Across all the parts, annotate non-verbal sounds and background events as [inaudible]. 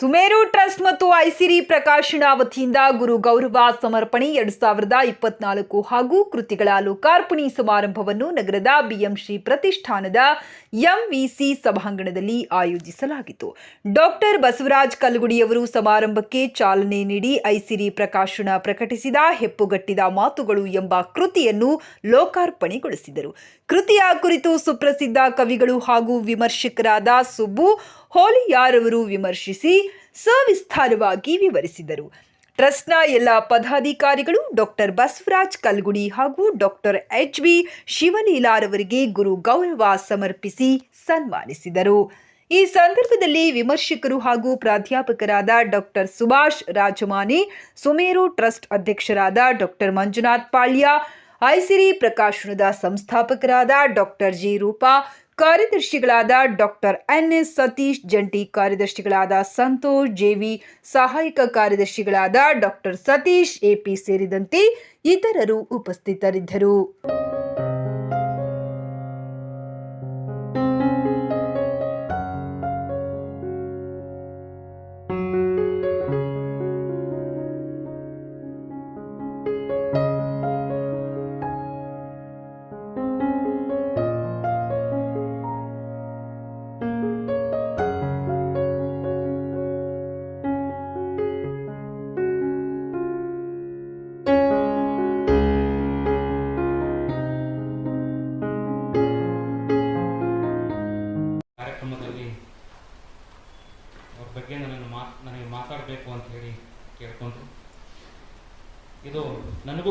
ಸುಮೇರು trust ಮತ್ತು ಐಸಿರಿ ಪ್ರಕಾಶನ ವತಿಯಿಂದ ಗುರು ಗೌರವ ಸಮರ್ಪಣೆ ಎರಡು ಸಾವಿರದ ಇಪ್ಪತ್ನಾಲ್ಕು ಹಾಗೂ ಕೃತಿಗಳ ಲೋಕಾರ್ಪಣೆ ಸಮಾರಂಭವನ್ನು ನಗರದ ಬಿಎಂಶ್ರೀ ಪ್ರತಿಷ್ಠಾನದ ಎಂವಿಸಿ ಸಭಾಂಗಣದಲ್ಲಿ ಆಯೋಜಿಸಲಾಗಿತ್ತು. ಡಾಕ್ಟರ್ ಬಸವರಾಜ್ ಕಲ್ಗುಡಿಯವರು ಸಮಾರಂಭಕ್ಕೆ ಚಾಲನೆ ನೀಡಿ ಐಸಿರಿ ಪ್ರಕಾಶನ ಪ್ರಕಟಿಸಿದ, ಹೆಪ್ಪುಗಟ್ಟಿದ ಮಾತುಗಳು ಎಂಬ ಕೃತಿಯನ್ನು ಲೋಕಾರ್ಪಣೆಗೊಳಿಸಿದರು. ಕೃತಿಯ ಕುರಿತು ಸುಪ್ರಸಿದ್ಧ ಕವಿಗಳು ಹಾಗೂ ವಿಮರ್ಶಕರಾದ ಸುಬ್ಬು ಹೋಲಿಯಾರವರು ವಿಮರ್ಶಿಸಿ ಸವಿಸ್ತಾರವಾಗಿ ವಿವರಿಸಿದರು. ಟ್ರಸ್ಟ್ನ ಎಲ್ಲ ಪದಾಧಿಕಾರಿಗಳು ಡಾಕ್ಟರ್ ಬಸವರಾಜ್ ಕಲ್ಗುಡಿ ಹಾಗೂ ಡಾಕ್ಟರ್ ಎಚ್ ಬಿ ಶಿವಲೀಲಾರವರಿಗೆ ಗುರು ಗೌರವ ಸಮರ್ಪಿಸಿ ಸನ್ಮಾನಿಸಿದರು. ಈ ಸಂದರ್ಭದಲ್ಲಿ ವಿಮರ್ಶಕರು ಹಾಗೂ ಪ್ರಾಧ್ಯಾಪಕರಾದ ಡಾಕ್ಟರ್ ಸುಭಾಷ್ ರಾಜಮಾನೆ ಸುಮೇರು ಟ್ರಸ್ಟ್ ಅಧ್ಯಕ್ಷರಾದ ಡಾಕ್ಟರ್ ಮಂಜುನಾಥ್ ಪಾಳ್ಯ ಐಸಿರಿ ಪ್ರಕಾಶನದ ಸಂಸ್ಥಾಪಕರಾದ ಡಾಕ್ಟರ್ ಜಿ ರೂಪಾ, ಕಾರ್ಯದರ್ಶಿಗಳಾದ ಡಾಕ್ಟರ್ ಎನ್ ಎಸ್ ಸತೀಶ್, ಜಂಟಿ ಕಾರ್ಯದರ್ಶಿಗಳಾದ ಸಂತೋಷ್ ಜೆವಿ ಸಹಾಯಕ ಕಾರ್ಯದರ್ಶಿಗಳಾದ ಡಾಕ್ಟರ್ ಸತೀಶ್ ಎಪಿ ಸೇರಿದಂತೆ ಇತರರು ಉಪಸ್ಥಿತರಿದ್ದರು.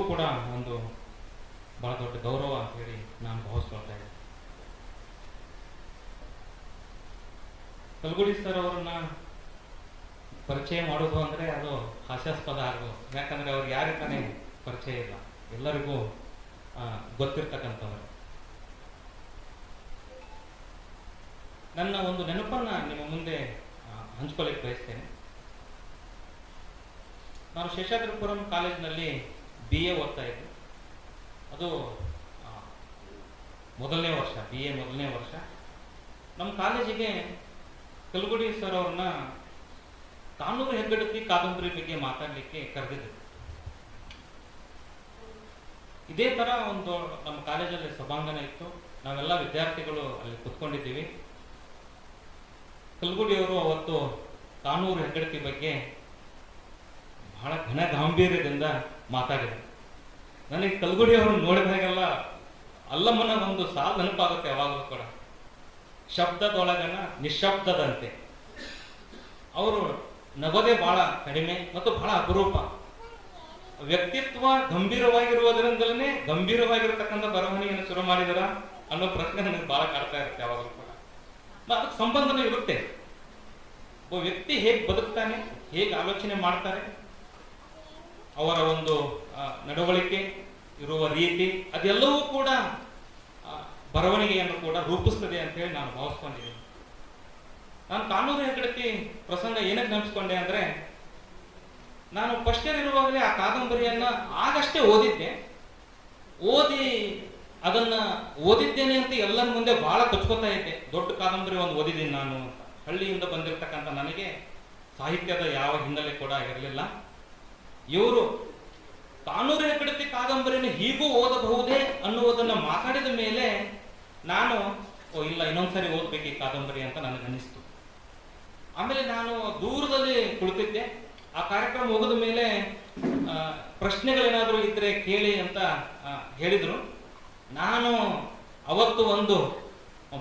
ಕೂಡ ಒಂದು ಬಹಳ ದೊಡ್ಡ ಗೌರವ ಅಂತ ಹೇಳಿ ನಾನು ಭಾವಿಸ್ಕೊಳ್ತಾ ಇದ್ದೆ ಕಲ್ಗುಡಿ ಸರ್ ಅವರನ್ನ ಪರಿಚಯ ಮಾಡೋದು ಅಂದರೆ ಅದು ಹಾಸ್ಯಾಸ್ಪದ ಆಗೋದು ಯಾಕಂದರೆ ಅವ್ರು ಯಾರಿಗೆ ತಾನೇ ಪರಿಚಯ ಇಲ್ಲ. ಎಲ್ಲರಿಗೂ ಗೊತ್ತಿರ್ತಕ್ಕಂಥವ್ರು. ನನ್ನ ಒಂದು ನೆನಪನ್ನ ನಿಮ್ಮ ಮುಂದೆ ಹಂಚ್ಕೊಳ್ಳಿಕ್ಕೆ ಬಯಸ್ತೇನೆ. ನಾನು ಶೇಷಾದ್ರಿಪುರಂ ಕಾಲೇಜಿನಲ್ಲಿ ಬಿ ಎ ಓದ್ತಾ ಇದ್ದೆ. ಅದು ಮೊದಲನೇ ವರ್ಷ ಬಿ ಎ ಮೊದಲನೇ ವರ್ಷ. ನಮ್ಮ ಕಾಲೇಜಿಗೆ ಕಲ್ಗುಡಿ ಸರ್ ಅವ್ರನ್ನ ಕಾನೂರು ಹೆಗ್ಗಡತಿ ಕಾದಂಬರಿ ಬಗ್ಗೆ ಮಾತಾಡಲಿಕ್ಕೆ ಕರೆದಿದ್ದರು ಇದೇ ತರ ಒಂದು ನಮ್ಮ ಕಾಲೇಜಲ್ಲಿ ಸಭಾಂಗಣ ಇತ್ತು. ನಾವೆಲ್ಲ ವಿದ್ಯಾರ್ಥಿಗಳು ಅಲ್ಲಿ ಕುತ್ಕೊಂಡಿದ್ದೀವಿ. ಕಲ್ಗುಡಿಯವರು ಅವತ್ತು ಕಾನೂರು ಹೆಗ್ಗಡತಿ ಬಗ್ಗೆ ಬಹಳ ಘನ ಗಾಂಭೀರ್ಯದಿಂದ ಮಾತಾಡಿದರು ನನಗೆ ಕಲ್ಗುಡಿಯವರು ನೋಡಿದಾಗೆಲ್ಲ ಅಲ್ಲಮ್ಮನ ಒಂದು ಸಾಲು ನೆನಪಾಗುತ್ತೆ ಯಾವಾಗಲೂ ಕೂಡ. ಶಬ್ದದೊಳಗನ ನಿಶಬ್ದದಂತೆ. ಅವರು ನಗೋದೇ ಬಹಳ ಕಡಿಮೆ ಮತ್ತು ಬಹಳ ಅಪರೂಪ. ವ್ಯಕ್ತಿತ್ವ ಗಂಭೀರವಾಗಿರುವುದರಿಂದಲೇ ಗಂಭೀರವಾಗಿರತಕ್ಕಂಥ ಬರವಣಿಗೆಯನ್ನು ಶುರು ಮಾಡಿದರ ಅನ್ನೋ ಪ್ರಶ್ನೆ ನನಗೆ ಬಹಳ ಕಾಡ್ತಾ ಇರುತ್ತೆ ಯಾವಾಗಲೂ ಕೂಡ. ಅದಕ್ಕೆ ಸಂಬಂಧನೂ ಇರುತ್ತೆ. ಒಬ್ಬ ವ್ಯಕ್ತಿ ಹೇಗೆ ಬದುಕ್ತಾನೆ, ಹೇಗೆ ಆಲೋಚನೆ ಮಾಡ್ತಾರೆ ಅವರ ಒಂದು ನಡವಳಿಕೆ ಇರುವ ರೀತಿ, ಅದೆಲ್ಲವೂ ಕೂಡ ಬರವಣಿಗೆಯನ್ನು ಕೂಡ ರೂಪಿಸ್ತದೆ ಅಂತ ಹೇಳಿ ನಾನು ಭಾವಿಸ್ಕೊಂಡಿದ್ದೀನಿ. ನಾನು ಕಾನೂರು ಹೆಗ್ಗಡತಿ ಪ್ರಸಂಗ ಏನಕ್ಕೆ ನೆನೆಸ್ಕೊಂಡೆ ಅಂದ್ರೆ, ನಾನು ಫಸ್ಟ್ ಇಯರ್ ಇರುವಾಗಲೇ ಆ ಕಾದಂಬರಿಯನ್ನ ಆಗಷ್ಟೇ ಓದಿದ್ದೆ. ಓದಿ ಅದನ್ನ ಓದಿದ್ದೇನೆ ಅಂತ ಎಲ್ಲರ ಮುಂದೆ ಬಹಳ ಕಚ್ಕೋತಾ ಇದ್ದೆ. ದೊಡ್ಡ ಕಾದಂಬರಿ ಒಂದು ಓದಿದ್ದೀನಿ ನಾನು ಅಂತ. ಹಳ್ಳಿಯಿಂದ ಬಂದಿರತಕ್ಕಂಥ ನನಗೆ ಸಾಹಿತ್ಯದ ಯಾವ ಹಿನ್ನೆಲೆ ಕೂಡ ಇರಲಿಲ್ಲ. ಇವರು ಕಾನೂರು ಕಡತಿ ಕಾದಂಬರಿಯನ್ನು ಹೀಗೂ ಓದಬಹುದೇ ಅನ್ನುವುದನ್ನ ಮಾತಾಡಿದ ಮೇಲೆ ನಾನು, ಓ ಇಲ್ಲ, ಇನ್ನೊಂದ್ಸರಿ ಓದ್ಬೇಕು ಈ ಕಾದಂಬರಿ ಅಂತ ನನಗೆ ಅನಿಸ್ತು ಆಮೇಲೆ ನಾನು ದೂರದಲ್ಲಿ ಕುಳಿತಿದ್ದೆ. ಆ ಕಾರ್ಯಕ್ರಮ ಮುಗಿದ ಮೇಲೆ ಪ್ರಶ್ನೆಗಳೇನಾದರೂ ಇದ್ರೆ ಕೇಳಿ ಅಂತ ಹೇಳಿದ್ರು. ನಾನು ಅವತ್ತು ಒಂದು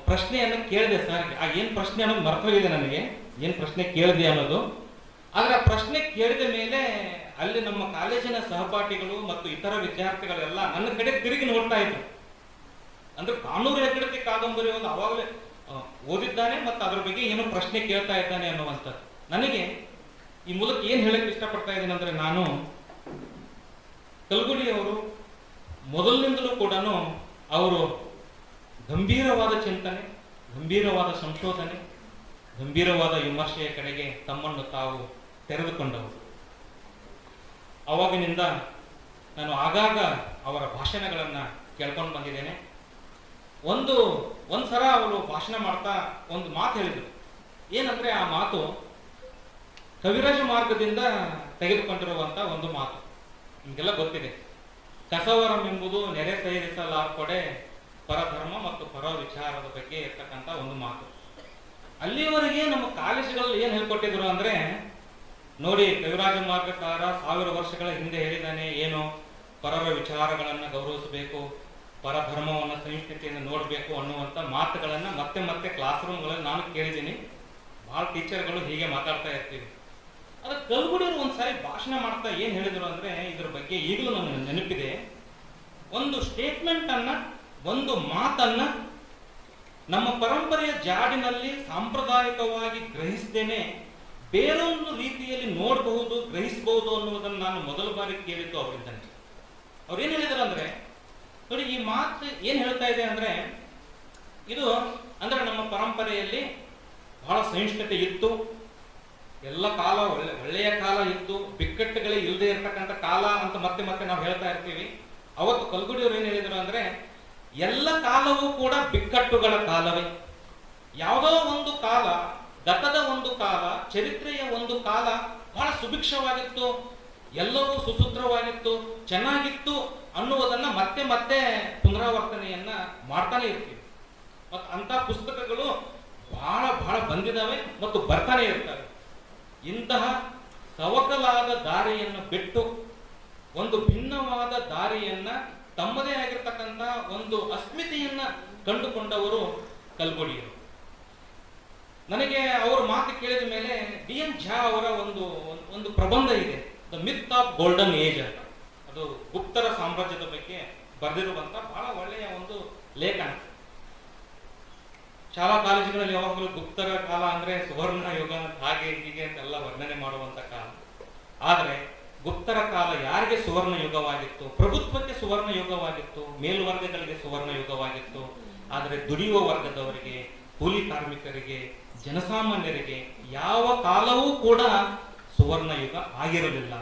ಪ್ರಶ್ನೆಯನ್ನು ಕೇಳಿದೆ ಸರ್. ಆ, ಏನ್ ಪ್ರಶ್ನೆ ಅನ್ನೋದು ಮರ್ತೋಗಿದೆ ನನಗೆ. ಏನ್ ಪ್ರಶ್ನೆ ಕೇಳಿದೆ ಅನ್ನೋದು. ಆದ್ರೆ ಆ ಪ್ರಶ್ನೆ ಕೇಳಿದ ಮೇಲೆ ಅಲ್ಲಿ ನಮ್ಮ ಕಾಲೇಜಿನ ಸಹಪಾಠಿಗಳು ಮತ್ತು ಇತರ ವಿದ್ಯಾರ್ಥಿಗಳೆಲ್ಲ ನನ್ನ ಕಡೆ ತಿರುಗಿ ನೋಡ್ತಾ ಇದ್ರು. ಅಂದ್ರೆ ಕಾನೂರು ಹೆಗ್ಗಡತಿ ಕಾದಂಬರಿ ಒಂದು ಅವಾಗಲೇ ಓದಿದ್ದಾನೆ ಮತ್ತು ಅದ್ರ ಬಗ್ಗೆ ಏನೋ ಪ್ರಶ್ನೆ ಕೇಳ್ತಾ ಇದ್ದಾನೆ ಅನ್ನುವಂಥದ್ದು. ನನಗೆ ಈ ಮೂಲಕ ಏನ್ ಹೇಳಕ್ ಇಷ್ಟಪಡ್ತಾ ಇದ್ದೀನಿ ಅಂದ್ರೆ ನಾನು ಕಲ್ಗುಡಿ ಅವರು ಮೊದಲಿನಿಂದಲೂ ಕೂಡ ಅವರು ಗಂಭೀರವಾದ ಚಿಂತನೆ, ಗಂಭೀರವಾದ ಸಂಶೋಧನೆ, ಗಂಭೀರವಾದ ವಿಮರ್ಶೆಯ ಕಡೆಗೆ ತಮ್ಮನ್ನು ತಾವು ತೆರೆದುಕೊಂಡವರು. ಅವಾಗಿನಿಂದ ನಾನು ಆಗಾಗ ಅವರ ಭಾಷಣಗಳನ್ನು ಕೇಳ್ಕೊಂಡು ಬಂದಿದ್ದೇನೆ. ಒಂದು ಒಂದ್ಸಲ ಅವರು ಭಾಷಣ ಮಾಡ್ತಾ ಒಂದು ಮಾತು ಹೇಳಿದರು. ಏನಂದರೆ ಆ ಮಾತು ಕವಿರಾಜ ಮಾರ್ಗದಿಂದ ತೆಗೆದುಕೊಂಡಿರುವಂಥ ಒಂದು ಮಾತು. ನಿಮಗೆಲ್ಲ ಗೊತ್ತಿದೆ. ಕಸವರಂ ಎಂಬುದು ನೆರೆ ಸೇರಿಸಲಾರ್ಪಡೆ ಪರಧರ್ಮ ಮತ್ತು ಪರ ವಿಚಾರದ ಬಗ್ಗೆ ಇರ್ತಕ್ಕಂಥ ಒಂದು ಮಾತು. ಅಲ್ಲಿವರೆಗೆ ನಮ್ಮ ಕಾಲೇಜುಗಳಲ್ಲಿ ಏನು ಹೇಳ್ಕೊಟ್ಟಿದ್ರು ಅಂದ್ರೆ ನೋಡಿ, ಕವಿರಾಜ ಮಾರ್ಗಕಾರ ಸಾವಿರ ವರ್ಷಗಳ ಹಿಂದೆ ಹೇಳಿದಾನೆ ಏನು ಪರರ ವಿಚಾರಗಳನ್ನು ಗೌರವಿಸಬೇಕು ಪರಧರ್ಮವನ್ನು ಸಹಿಷ್ಣುತೆಯಿಂದ ನೋಡಬೇಕು ಅನ್ನುವಂಥ ಮಾತುಗಳನ್ನು ಮತ್ತೆ ಮತ್ತೆ ಕ್ಲಾಸ್ ರೂಮ್ಗಳಲ್ಲಿ ನಾನು ಕೇಳಿದ್ದೀನಿ. ಭಾಳ ಟೀಚರ್ಗಳು ಹೀಗೆ ಮಾತಾಡ್ತಾ ಇರ್ತೀವಿ. ಅದು ಕಲ್ಗುಡಿಯರು ಒಂದು ಸಾರಿ ಭಾಷಣ ಮಾಡ್ತಾ ಏನು ಹೇಳಿದರು ಅಂದರೆ, ಇದ್ರ ಬಗ್ಗೆ ಈಗಲೂ ನನಗೆ ನೆನಪಿದೆ. ಒಂದು ಸ್ಟೇಟ್ಮೆಂಟನ್ನು ಒಂದು ಮಾತನ್ನು ನಮ್ಮ ಪರಂಪರೆಯ ಜಾಡಿನಲ್ಲಿ ಸಾಂಪ್ರದಾಯಿಕವಾಗಿ ಗ್ರಹಿಸದೇನೆ ಬೇರೊಂದು ರೀತಿಯಲ್ಲಿ ನೋಡಬಹುದು, ಗ್ರಹಿಸಬಹುದು ಅನ್ನುವುದನ್ನು ನಾನು ಮೊದಲ ಬಾರಿ ಕೇಳಿದ್ದು ಅವರಿಂದನೇ ಅವ್ರು ಏನ್ ಹೇಳಿದ್ರು ಅಂದ್ರೆ, ನೋಡಿ ಈ ಮಾತು ಏನ್ ಹೇಳ್ತಾ ಇದೆ ಅಂದ್ರೆ, ಇದು ಅಂದ್ರೆ ನಮ್ಮ ಪರಂಪರೆಯಲ್ಲಿ ಬಹಳ ಸಹಿಷ್ಣುತೆ ಇತ್ತು. ಎಲ್ಲ ಕಾಲ ಒಳ್ಳೆ, ಒಳ್ಳೆಯ ಕಾಲ ಇತ್ತು. ಬಿಕ್ಕಟ್ಟುಗಳೇ ಇಲ್ಲದೆ ಇರತಕ್ಕಂಥ ಕಾಲ ಅಂತ ಮತ್ತೆ ಮತ್ತೆ ನಾವು ಹೇಳ್ತಾ ಇರ್ತೀವಿ. ಅವತ್ತು ಕಲ್ಗುಡಿಯವರು ಏನ್ ಹೇಳಿದ್ರು ಅಂದ್ರೆ, ಎಲ್ಲ ಕಾಲವೂ ಕೂಡ ಬಿಕ್ಕಟ್ಟುಗಳ ಕಾಲವೇ. ಯಾವುದೋ ಒಂದು ಕಾಲ ಗತದ ಒಂದು ಕಾಲ, ಚರಿತ್ರೆಯ ಒಂದು ಕಾಲ ಬಹಳ ಸುಭಿಕ್ಷವಾಗಿತ್ತು, ಎಲ್ಲವೂ ಸುಸೂತ್ರವಾಗಿತ್ತು, ಚೆನ್ನಾಗಿತ್ತು ಅನ್ನುವುದನ್ನ ಮತ್ತೆ ಮತ್ತೆ ಪುನರಾವರ್ತನೆಯನ್ನ ಮಾಡ್ತಾನೆ ಇರ್ತೀವಿ. ಮತ್ತು ಅಂತ ಪುಸ್ತಕಗಳು ಬಹಳ ಬಹಳ ಬಂದಿದ್ದಾವೆ ಮತ್ತು ಬರ್ತಾನೆ ಇರ್ತವೆ. ಇಂತಹ ಸವಕಲಾದ ದಾರಿಯನ್ನು ಬಿಟ್ಟು ಒಂದು ಭಿನ್ನವಾದ ದಾರಿಯನ್ನ ತಮ್ಮದೇ ಆಗಿರ್ತಕ್ಕಂಥ ಒಂದು ಅಸ್ಮಿತೆಯನ್ನ ಕಂಡುಕೊಂಡವರು ಕಲ್ಗೊಡಿಯರು ನನಗೆ ಅವರ ಮಾತು ಕೇಳಿದ ಮೇಲೆ ಡಿ ಎನ್ ಝಾ ಅವರ ಒಂದು ಒಂದು ಪ್ರಬಂಧ ಇದೆ. The myth of golden age ಅಂತ. ಅದು ಗುಪ್ತರ ಸಾಮ್ರಾಜ್ಯದ ಬಗ್ಗೆ ಬರೆದಿರುವಂತ ಬಹಳ ಒಳ್ಳೆಯ ಒಂದು ಲೇಖನ. ಶಾಲಾ ಕಾಲೇಜುಗಳಲ್ಲಿ ಯಾವಾಗಲೂ ಗುಪ್ತರ ಕಾಲ ಅಂದ್ರೆ ಸುವರ್ಣ ಯುಗ ಹಾಗೆ ಹೀಗೆ ಅಂತೆಲ್ಲ ವರ್ಣನೆ ಮಾಡುವಂತ ಕಾಲ. ಆದರೆ ಗುಪ್ತರ ಕಾಲ ಯಾರಿಗೆ ಸುವರ್ಣ ಯುಗವಾಗಿತ್ತು? ಪ್ರಭುತ್ವಕ್ಕೆ ಸುವರ್ಣ ಯುಗವಾಗಿತ್ತು, ಮೇಲ್ವರ್ಗಗಳಿಗೆ ಸುವರ್ಣ ಯುಗವಾಗಿತ್ತು. ಆದರೆ ದುಡಿಯುವ ವರ್ಗದವರಿಗೆ, ಕೂಲಿ ಕಾರ್ಮಿಕರಿಗೆ ಜನಸಾಮಾನ್ಯರಿಗೆ ಯಾವ ಕಾಲವೂ ಕೂಡ ಸುವರ್ಣ ಯುಗ ಆಗಿರಲಿಲ್ಲ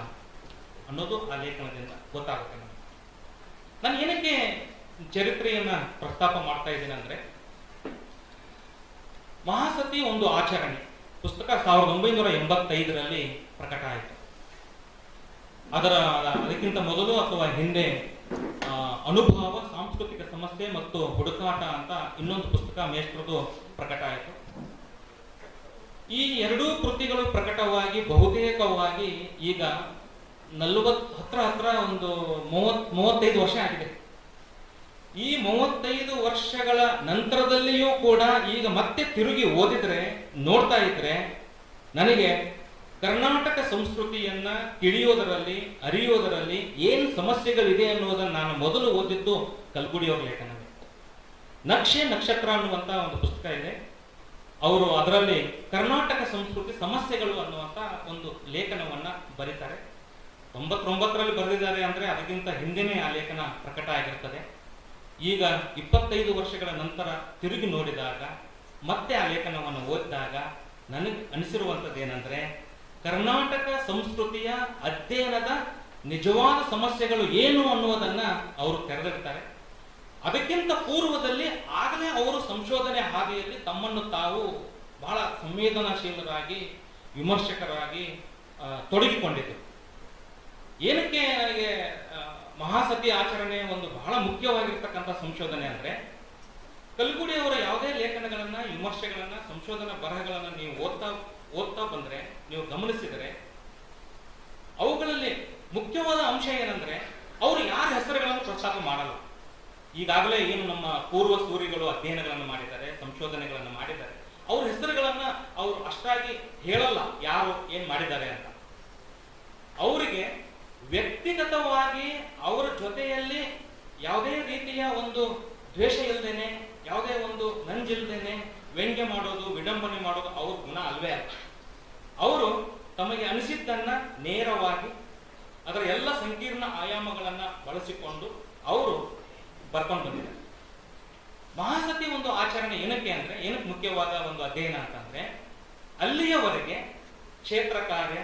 ಅನ್ನೋದು ಆ ಲೇಖನದಿಂದ ಗೊತ್ತಾಗುತ್ತೆ ನಮಗೆ. ನಾನು ಏನಕ್ಕೆ ಚರಿತ್ರೆಯನ್ನ ಪ್ರಸ್ತಾಪ ಮಾಡ್ತಾ ಇದ್ದೀನಿ ಅಂದ್ರೆ, ಮಹಾಸತಿ ಒಂದು ಆಚರಣೆ, ಪುಸ್ತಕ ಸಾವಿರದ ಒಂಬೈನೂರ ಎಂಬತ್ತೈದರಲ್ಲಿ ಪ್ರಕಟ ಆಯಿತು. ಅದರ, ಅದಕ್ಕಿಂತ ಮೊದಲು ಅಥವಾ ಹಿಂದೆ ಅನುಭವ, ಸಾಂಸ್ಕೃತಿಕ ಸಮಸ್ಯೆ ಮತ್ತು ಹುಡುಕಾಟ ಅಂತ ಇನ್ನೊಂದು ಪುಸ್ತಕ ಮೇಷ್ಟ್ರದು ಪ್ರಕಟ ಆಯಿತು. ಈ ಎರಡೂ ಕೃತಿಗಳು ಪ್ರಕಟವಾಗಿ, ಬಹುತೇಕವಾಗಿ ಈಗ ನಲ್ವತ್, ಹತ್ರ ಹತ್ರ ಒಂದು ಮೂವತ್ ಮೂವತ್ತೈದು ವರ್ಷ ಆಗಿದೆ. ಈ ಮೂವತ್ತೈದು ವರ್ಷಗಳ ನಂತರದಲ್ಲಿಯೂ ಕೂಡ ಈಗ ಮತ್ತೆ ತಿರುಗಿ ಓದಿದ್ರೆ, ನೋಡ್ತಾ ಇದ್ರೆ, ನನಗೆ ಕರ್ನಾಟಕ ಸಂಸ್ಕೃತಿಯನ್ನ ತಿಳಿಯೋದರಲ್ಲಿ, ಅರಿಯೋದರಲ್ಲಿ ಏನು ಸಮಸ್ಯೆಗಳಿದೆ ಅನ್ನೋದನ್ನ ನಾನು ಮೊದಲು ಓದಿದ್ದು ಕಲ್ಗುಡಿಯವರ ಲೇಖನವೇ ನಕ್ಷೆ ನಕ್ಷತ್ರ ಅನ್ನುವಂತ ಒಂದು ಪುಸ್ತಕ ಇದೆ. ಅವರು ಅದರಲ್ಲಿ ಕರ್ನಾಟಕ ಸಂಸ್ಕೃತಿ ಸಮಸ್ಯೆಗಳು ಅನ್ನುವಂತ ಒಂದು ಲೇಖನವನ್ನ ಬರೀತಾರೆ. ತೊಂಬತ್ತೊಂಬತ್ತರಲ್ಲಿ ಬರೆದಿದ್ದಾರೆ ಅಂದ್ರೆ ಅದಕ್ಕಿಂತ ಹಿಂದೆನೇ ಆ ಲೇಖನ ಪ್ರಕಟ ಆಗಿರ್ತದೆ. ಈಗ ಇಪ್ಪತ್ತೈದು ವರ್ಷಗಳ ನಂತರ ತಿರುಗಿ ನೋಡಿದಾಗ, ಮತ್ತೆ ಆ ಲೇಖನವನ್ನು ಓದಿದಾಗ ನನಗೆ ಅನಿಸಿರುವಂಥದ್ದು ಏನಂದ್ರೆ, ಕರ್ನಾಟಕ ಸಂಸ್ಕೃತಿಯ ಅಧ್ಯಯನದ ನಿಜವಾದ ಸಮಸ್ಯೆಗಳು ಏನು ಅನ್ನುವುದನ್ನ ಅವರು ತೆರೆದಿರ್ತಾರೆ ಅದಕ್ಕಿಂತ ಪೂರ್ವದಲ್ಲಿ ಆಗಲೇ ಅವರು ಸಂಶೋಧನೆ ಹಾದಿಯಲ್ಲಿ ತಮ್ಮನ್ನು ತಾವು ಬಹಳ ಸಂವೇದನಾಶೀಲರಾಗಿ, ವಿಮರ್ಶಕರಾಗಿ ತೊಡಗಿಕೊಂಡಿದ್ದರು. ಏನಕ್ಕೆ ನನಗೆ ಮಹಾಸತಿ ಆಚರಣೆ ಒಂದು ಬಹಳ ಮುಖ್ಯವಾಗಿರ್ತಕ್ಕಂಥ ಸಂಶೋಧನೆ ಅಂದ್ರೆ, ಕಲ್ಗುಡಿ ಅವರ ಯಾವುದೇ ಲೇಖನಗಳನ್ನ, ವಿಮರ್ಶೆಗಳನ್ನ, ಸಂಶೋಧನಾ ಬರಹಗಳನ್ನ ನೀವು ಓದ್ತಾ ಓದ್ತಾ ಬಂದ್ರೆ, ನೀವು ಗಮನಿಸಿದರೆ, ಅವುಗಳಲ್ಲಿ ಮುಖ್ಯವಾದ ಅಂಶ ಏನಂದ್ರೆ, ಅವರು ಯಾರ ಹೆಸರುಗಳನ್ನು ಪ್ರಸ್ತಾಪ ಮಾಡಲ್ಲ. ಈಗಾಗಲೇ ಏನು ನಮ್ಮ ಪೂರ್ವ ಸೂರಿಗಳು ಅಧ್ಯಯನಗಳನ್ನು ಮಾಡಿದ್ದಾರೆ, ಸಂಶೋಧನೆಗಳನ್ನು ಮಾಡಿದ್ದಾರೆ. ಅವ್ರ ಹೆಸರುಗಳನ್ನ ಅವರು ಅಷ್ಟಾಗಿ ಹೇಳಲ್ಲ ಯಾರು ಏನ್ ಮಾಡಿದ್ದಾರೆ ಅಂತ. ಅವರಿಗೆ ವ್ಯಕ್ತಿಗತವಾಗಿ ಅವರ ಜೊತೆಯಲ್ಲಿ ಯಾವುದೇ ರೀತಿಯ ಒಂದು ದ್ವೇಷ ಇಲ್ಲದೇನೆ ಯಾವುದೇ ಒಂದು ನಂಜಿಲ್ದೇನೆ ವ್ಯಂಗ್ಯ ಮಾಡೋದು, ವಿಡಂಬನೆ ಮಾಡೋದು ಅವ್ರ ಗುಣ ಅಲ್ವೇ ಅಲ್ಲ. ಅವರು ತಮಗೆ ಅನಿಸಿದ್ದನ್ನ ನೇರವಾಗಿ ಅದರ ಎಲ್ಲ ಸಂಕೀರ್ಣ ಆಯಾಮಗಳನ್ನ ಬಳಸಿಕೊಂಡು ಅವರು ಬರ್ಕೊಂಡು ಬಂದಿದ್ದಾರೆ ಮಹಾಸತಿ ಒಂದು ಆಚರಣೆ ಏನಕ್ಕೆ ಅಂದ್ರೆ, ಏನಕ್ಕೆ ಮುಖ್ಯವಾದ ಒಂದು ಅಧ್ಯಯನ ಅಂತಂದ್ರೆ ಅಲ್ಲಿಯವರೆಗೆ ಕ್ಷೇತ್ರ ಕಾರ್ಯ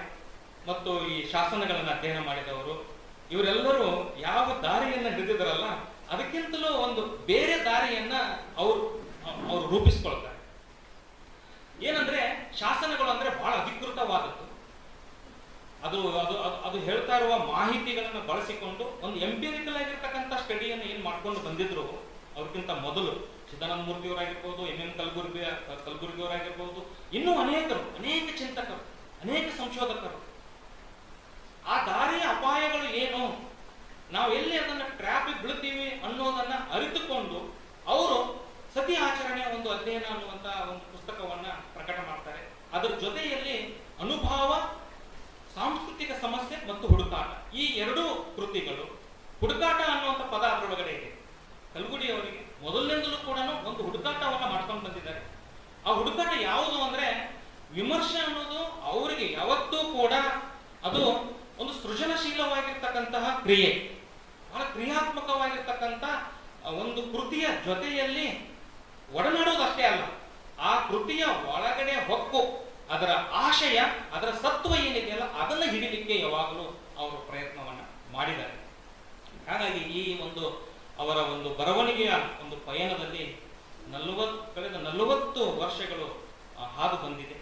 ಮತ್ತು ಈ ಶಾಸನಗಳನ್ನು ಅಧ್ಯಯನ ಮಾಡಿದವರು, ಇವರೆಲ್ಲರೂ ಯಾವ ದಾರಿಯನ್ನ ಹಿಡಿದಿದ್ರಲ್ಲ, ಅದಕ್ಕಿಂತಲೂ ಒಂದು ಬೇರೆ ದಾರಿಯನ್ನ ಅವರು ಅವರು ರೂಪಿಸ್ಕೊಳ್ತಾರೆ. ಏನಂದ್ರೆ, ಶಾಸನಗಳು ಅಂದ್ರೆ ಬಹಳ ಅಧಿಕೃತವಾದದ್ದು. ಇರುವ ಮಾಹಿತಿಗಳನ್ನು ಬಳಸಿಕೊಂಡು ಒಂದು ಎಂಪಿರಿಕಲ್ ಆಗಿರ್ತಕ್ಕಂಥ ಸ್ಟಡಿಯನ್ನು ಏನು ಮಾಡ್ಕೊಂಡು ಬಂದಿದ್ರು ಅವ್ರಿಗಿಂತ ಮೊದಲು ಚಿದಾನಂದ ಮೂರ್ತಿಯವರಾಗಿರ್ಬೋದು ಎಂ ಎಂ ಕಲಬುರ್ಗಿ, ಕಲಬುರ್ಗಿಯವರಾಗಿರ್ಬೋದು, ಇನ್ನೂ ಅನೇಕರು, ಅನೇಕ ಚಿಂತಕರು, ಅನೇಕ ಸಂಶೋಧಕರು. ಆ ದಾರಿಯ ಅಪಾಯಗಳು ಏನು? ನಾವು ಎಲ್ಲಿ ಅದನ್ನ ಟ್ರಾಫಿಕ್ ಬೀಳ್ತೀವಿ ಅನ್ನೋದನ್ನ ಅರಿತುಕೊಂಡು ಅವರು ಸತಿ ಆಚರಣೆಯ ಒಂದು ಅಧ್ಯಯನ ಅನ್ನುವಂಥ ಒಂದು ಪುಸ್ತಕವನ್ನ ಪ್ರಕಟ ಮಾಡ್ತಾರೆ. ಅದರ ಜೊತೆಯಲ್ಲಿ ಅನುಭವ ಸಾಂಸ್ಕೃತಿಕ ಸಮಸ್ಯೆ ಮತ್ತು ಹುಡುಕಾಟ ಈ ಎರಡೂ ಕೃತಿಗಳು ಹುಡುಕಾಟ ಅನ್ನುವಂಥ ಪದ ಅದರೊಳಗಡೆ ಇದೆ ಕಲ್ಗುಡಿ ಅವರಿಗೆ ಮೊದಲಿನಿಂದಲೂ ಕೂಡ ಒಂದು ಹುಡುಕಾಟವನ್ನ ಮಾಡ್ಕೊಂಡು ಬಂದಿದ್ದಾರೆ ಆ ಹುಡುಕಾಟ ಯಾವುದು ಅಂದ್ರೆ ವಿಮರ್ಶೆ ಅನ್ನೋದು ಅವರಿಗೆ ಯಾವತ್ತೂ ಕೂಡ ಅದು ಒಂದು ಸೃಜನಶೀಲವಾಗಿರ್ತಕ್ಕಂತಹ ಕ್ರಿಯೆ ಬಹಳ ಕ್ರಿಯಾತ್ಮಕವಾಗಿರ್ತಕ್ಕಂಥ ಆ, ಒಂದು ಕೃತಿಯ ಜೊತೆಯಲ್ಲಿ ಒಡನಾಡೋದು ಅಷ್ಟೇ ಅಲ್ಲ ಆ ಕೃತಿಯ ಒಳಗಡೆ ಹೊಕ್ಕು ಅದರ ಆಶಯ ಅದರ ಸತ್ವ ಏನಿದೆಯಲ್ಲ ಅದನ್ನ ಹಿಡಿಲಿಕ್ಕೆ ಯಾವಾಗಲೂ ಅವರು ಪ್ರಯತ್ನವನ್ನ ಮಾಡಿದ್ದಾರೆ ಹಾಗಾಗಿ ಈ ಒಂದು ಅವರ ಒಂದು ಬರವಣಿಗೆಯ ಒಂದು ಪಯಣದಲ್ಲಿ ನಲವತ್ತು ಕಳೆದ ನಲವತ್ತು ವರ್ಷಗಳು ಆ, ಹಾದು ಬಂದಿದೆ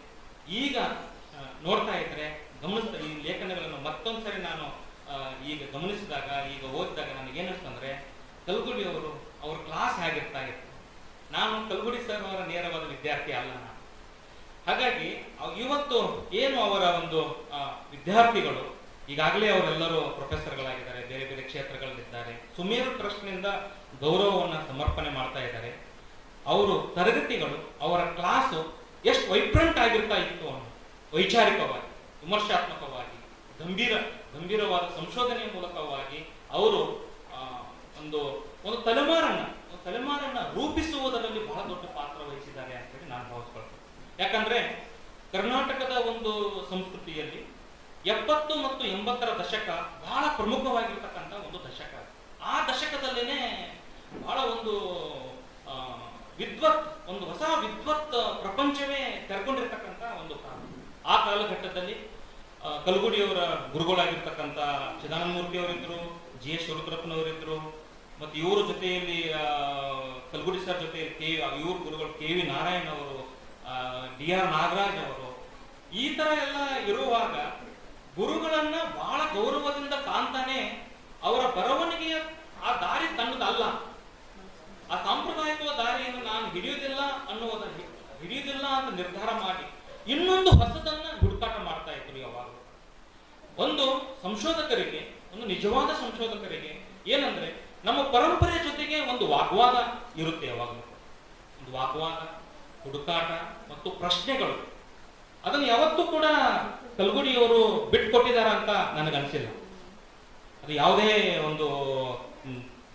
ಈಗ ಆ, ನೋಡ್ತಾ ಇದ್ರೆ ಗಮನಿಸ್ತಾ ಈ ಲೇಖನಗಳನ್ನು ಮತ್ತೊಂದ್ಸರಿ ನಾನು ಆ, ಈಗ ಗಮನಿಸಿದಾಗ ಈಗ ಓದಿದಾಗ ನನಗೆ ಏನಿಸ್ತಂದ್ರೆ ಕಲ್ಗುಡಿ ಅವರು, ಅವ್ರ ಕ್ಲಾಸ್ ಹೇಗಿರ್ತಾ ಇತ್ತು ನಾನು ಕಲ್ಗುಡಿ ಸರ್ ಅವರ ನೇರವಾದ ವಿದ್ಯಾರ್ಥಿ ಅಲ್ಲ ಹಾಗಾಗಿ ಇವತ್ತು ಏನು ಅವರ ಒಂದು ವಿದ್ಯಾರ್ಥಿಗಳು, ಈಗಾಗಲೇ ಅವರೆಲ್ಲರೂ ಪ್ರೊಫೆಸರ್ಗಳಾಗಿದ್ದಾರೆ, ಬೇರೆ ಬೇರೆ ಕ್ಷೇತ್ರಗಳಲ್ಲಿದ್ದಾರೆ, ಸುಮೇರು ಟ್ರಸ್ಟ್ನಿಂದ ಗೌರವವನ್ನ ಸಮರ್ಪಣೆ ಮಾಡ್ತಾ ಇದ್ದಾರೆ ಅವರು ತರಗತಿಗಳು, ಅವರ ಕ್ಲಾಸು ಎಷ್ಟು ವೈಬ್ರೆಂಟ್ ಆಗಿರ್ತಾ ಇತ್ತು ವೈಚಾರಿಕವಾಗಿ, ವಿಮರ್ಶಾತ್ಮಕವಾಗಿ, ಗಂಭೀರ ಗಂಭೀರವಾದ ಸಂಶೋಧನೆಯ ಮೂಲಕವಾಗಿ ಅವರು ಒಂದು ಒಂದು ತಲೆಮಾರನ್ನ ತಲೆಮಾರನ್ನ ರೂಪಿಸುವುದರಲ್ಲಿ ಬಹಳ ದೊಡ್ಡ ಪಾತ್ರ ವಹಿಸಿದ್ದಾರೆ ಅಂತೇಳಿ ನಾನು ಭಾವಿಸ್ಕೊಳ್ತೇನೆ. ಯಾಕಂದ್ರೆ ಕರ್ನಾಟಕದ ಒಂದು ಸಂಸ್ಕೃತಿಯಲ್ಲಿ ಎಪ್ಪತ್ತು ಮತ್ತು ಎಂಬತ್ತರ ದಶಕ ಬಹಳ ಪ್ರಮುಖವಾಗಿರ್ತಕ್ಕಂಥ ಒಂದು ದಶಕ. ಆ ದಶಕದಲ್ಲೇನೆ ಬಹಳ ಒಂದು ವಿದ್ವತ್, ಒಂದು ಹೊಸ ವಿದ್ವತ್ ಪ್ರಪಂಚವೇ ತೆರೆಕೊಂಡಿರ್ತಕ್ಕಂಥ ಒಂದು ಕಾಲ. ಆ ಕಾಲಘಟ್ಟದಲ್ಲಿ ಕಲ್ಗುಡಿಯವರ ಗುರುಗಳಾಗಿರ್ತಕ್ಕಂಥ ಚಿದಾನಂದ ಅವರಿದ್ದರು ಜಿ ಎಸ್ ರುದ್ರಪ್ಪನವರಿದ್ರು ಮತ್ತು ಇವರ ಜೊತೆಯಲ್ಲಿ ಕಲ್ಗುಡಿ ಸರ್ ಜೊತೆ ಕೆ ಇವ್ರ ಗುರುಗಳು ಕೆ ವಿ ನಾರಾಯಣ್ ಅವರು ಡಿ ಆರ್ ನಾಗರಾಜ್ ಅವರು, ಈ ತರ ಎಲ್ಲ ಇರುವಾಗ ಗುರುಗಳನ್ನ ಬಹಳ ಗೌರವದಿಂದ ಕಾಣ್ತಾನೆ ಅವರ ಬರವಣಿಗೆಯ ಆ ದಾರಿ ತನ್ನದಲ್ಲ. ಆ ಸಾಂಪ್ರದಾಯಿಕ ದಾರಿಯನ್ನು ನಾನು ಹಿಡಿಯುವುದಿಲ್ಲ ಅನ್ನುವುದನ್ನು ಹಿಡಿಯುವುದಿಲ್ಲ ಅಂತ ನಿರ್ಧಾರ ಮಾಡಿ ಇನ್ನೊಂದು ಹೊಸದನ್ನ ಹುಡುಕಾಟ ಯಾವಾಗ ಒಂದು ಸಂಶೋಧಕರಿಗೆ, ಒಂದು ನಿಜವಾದ ಸಂಶೋಧಕರಿಗೆ ಏನಂದ್ರೆ, ನಮ್ಮ ಪರಂಪರೆಯ ಜೊತೆಗೆ ಒಂದು ವಾಗ್ವಾದ ಇರುತ್ತೆ ಯಾವಾಗಲೂ. ಒಂದು ವಾಗ್ವಾದ, ಹುಡುಕಾಟ ಮತ್ತು ಪ್ರಶ್ನೆಗಳು. ಅದನ್ನು ಯಾವತ್ತೂ ಕೂಡ ಕಲ್ಗುಡಿಯವರು ಕೊಟ್ಟಿದ್ದಾರೆ ಅಂತ ನನಗನ್ಸಿಲ್ಲ. ಅದು ಯಾವುದೇ ಒಂದು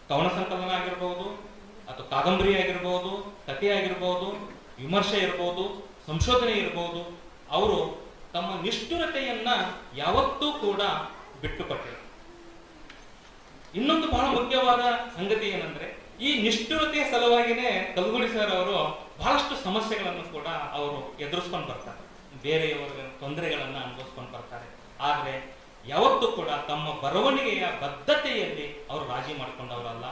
ಕವನ ಸಂಕಲನ ಆಗಿರ್ಬೋದು, ಅಥವಾ ಕಾದಂಬರಿ ಆಗಿರ್ಬೋದು, ಕಥೆ ಆಗಿರ್ಬೋದು, ವಿಮರ್ಶೆ ಇರ್ಬೋದು, ಸಂಶೋಧನೆ ಇರ್ಬೋದು, ಅವರು ತಮ್ಮ ನಿಷ್ಠುರತೆಯನ್ನ ಯಾವತ್ತೂ ಕೂಡ ಬಿಟ್ಟುಕೊಟ್ಟರು ಇನ್ನೊಂದು ಬಹಳ ಮುಖ್ಯವಾದ ಸಂಗತಿ ಏನಂದ್ರೆ, ಈ ನಿಷ್ಠುರತೆಯ ಸಲುವಾಗಿನೇ ಕಲ್ಗುಡಿ ಸರ್ ಅವರು ಬಹಳಷ್ಟು ಸಮಸ್ಯೆಗಳನ್ನು ಕೂಡ ಅವರು ಎದುರಿಸ್ಕೊಂಡು ಬರ್ತಾರೆ. ಬೇರೆಯವರ ತೊಂದರೆಗಳನ್ನ ಅನುಭವಿಸ್ಕೊಂಡು ಬರ್ತಾರೆ. ಆದ್ರೆ ಯಾವತ್ತೂ ಕೂಡ ತಮ್ಮ ಬರವಣಿಗೆಯ ಬದ್ಧತೆಯಲ್ಲಿ ಅವರು ರಾಜಿ ಮಾಡಿಕೊಂಡವರಲ್ಲ.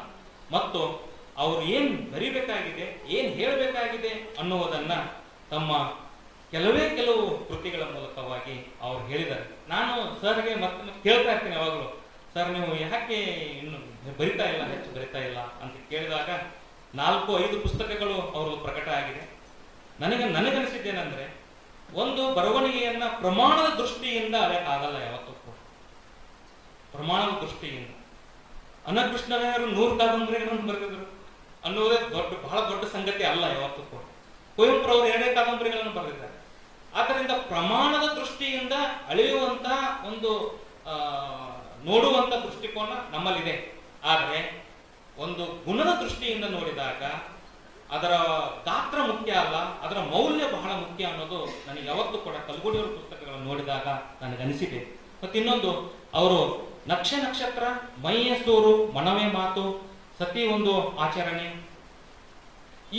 ಮತ್ತು ಅವರು ಏನ್ ಬರಿಬೇಕಾಗಿದೆ, ಏನ್ ಹೇಳಬೇಕಾಗಿದೆ ಅನ್ನುವುದನ್ನ ತಮ್ಮ ಕೆಲವೇ ಕೆಲವು ಕೃತಿಗಳ ಮೂಲಕವಾಗಿ ಅವ್ರು ಹೇಳಿದ್ದಾರೆ. ನಾನು ಸರ್ಗೆ ಮತ್ತೆ ಕೇಳ್ತಾ ಇರ್ತೀನಿ ಯಾವಾಗಲೂ. ಸರ್ ನೀವು ಯಾಕೆ ಇನ್ನು ಬರಿತಾ ಇಲ್ಲ, ಹೆಚ್ಚು ಬರಿತಾ ಇಲ್ಲ ಅಂತ ಕೇಳಿದಾಗ ನಾಲ್ಕು, ಐದು ಪುಸ್ತಕಗಳು ಅವರು ಪ್ರಕಟ ಆಗಿದೆ. ನನಗೆ ನನಗನಿಸಿದ್ದೇನೆಂದ್ರೆ ಒಂದು ಬರವಣಿಗೆಯನ್ನ ಪ್ರಮಾಣದ ದೃಷ್ಟಿಯಿಂದ ಆಗಲ್ಲ ಯಾವತ್ತೂ ಕೂಡ. ಪ್ರಮಾಣದ ದೃಷ್ಟಿಯಿಂದ. ಅನ್ನಕೃಷ್ಣರಾಯರು ನೂರು ಕಾದಂಬರಿಗಳನ್ನು ಬರೆದಿದ್ರು. ಅನ್ನೋದೇ ದೊಡ್ಡ, ಬಹಳ ದೊಡ್ಡ ಸಂಗತಿ ಅಲ್ಲ ಯಾವತ್ತೂ ಕೂಡ. ಕುವೆಂಪುರವರು ಎರಡೇ ಕಾದಂಬರಿಗಳನ್ನು ಬರೆದಿದ್ದಾರೆ. ಆದ್ದರಿಂದ ಪ್ರಮಾಣದ ದೃಷ್ಟಿಯಿಂದ ಅಳೆಯುವಂತ ಒಂದು ನೋಡುವಂತ ದೃಷ್ಟಿಕೋನ ನಮ್ಮಲ್ಲಿದೆ. ಆದರೆ ಒಂದು ಗುಣದ ದೃಷ್ಟಿಯಿಂದ ನೋಡಿದಾಗ ಅದರ ಗಾತ್ರ ಮುಖ್ಯ ಅಲ್ಲ, ಅದರ ಮೌಲ್ಯ ಬಹಳ ಮುಖ್ಯ ಅನ್ನೋದು ನನಗೆ ಯಾವತ್ತೂ ಕೂಡ ಕಲ್ಗುಡಿಯವರ ಪುಸ್ತಕಗಳನ್ನು ನೋಡಿದಾಗ ನನಗೆ ಅನಿಸಿದೆ ಮತ್ತು ಇನ್ನೊಂದು, ಅವರು ನಕ್ಷ ನಕ್ಷತ್ರ ಮೈಯಸೂರು ಮನವೇ ಮಾತು, ಸತಿ ಒಂದು ಆಚರಣೆ,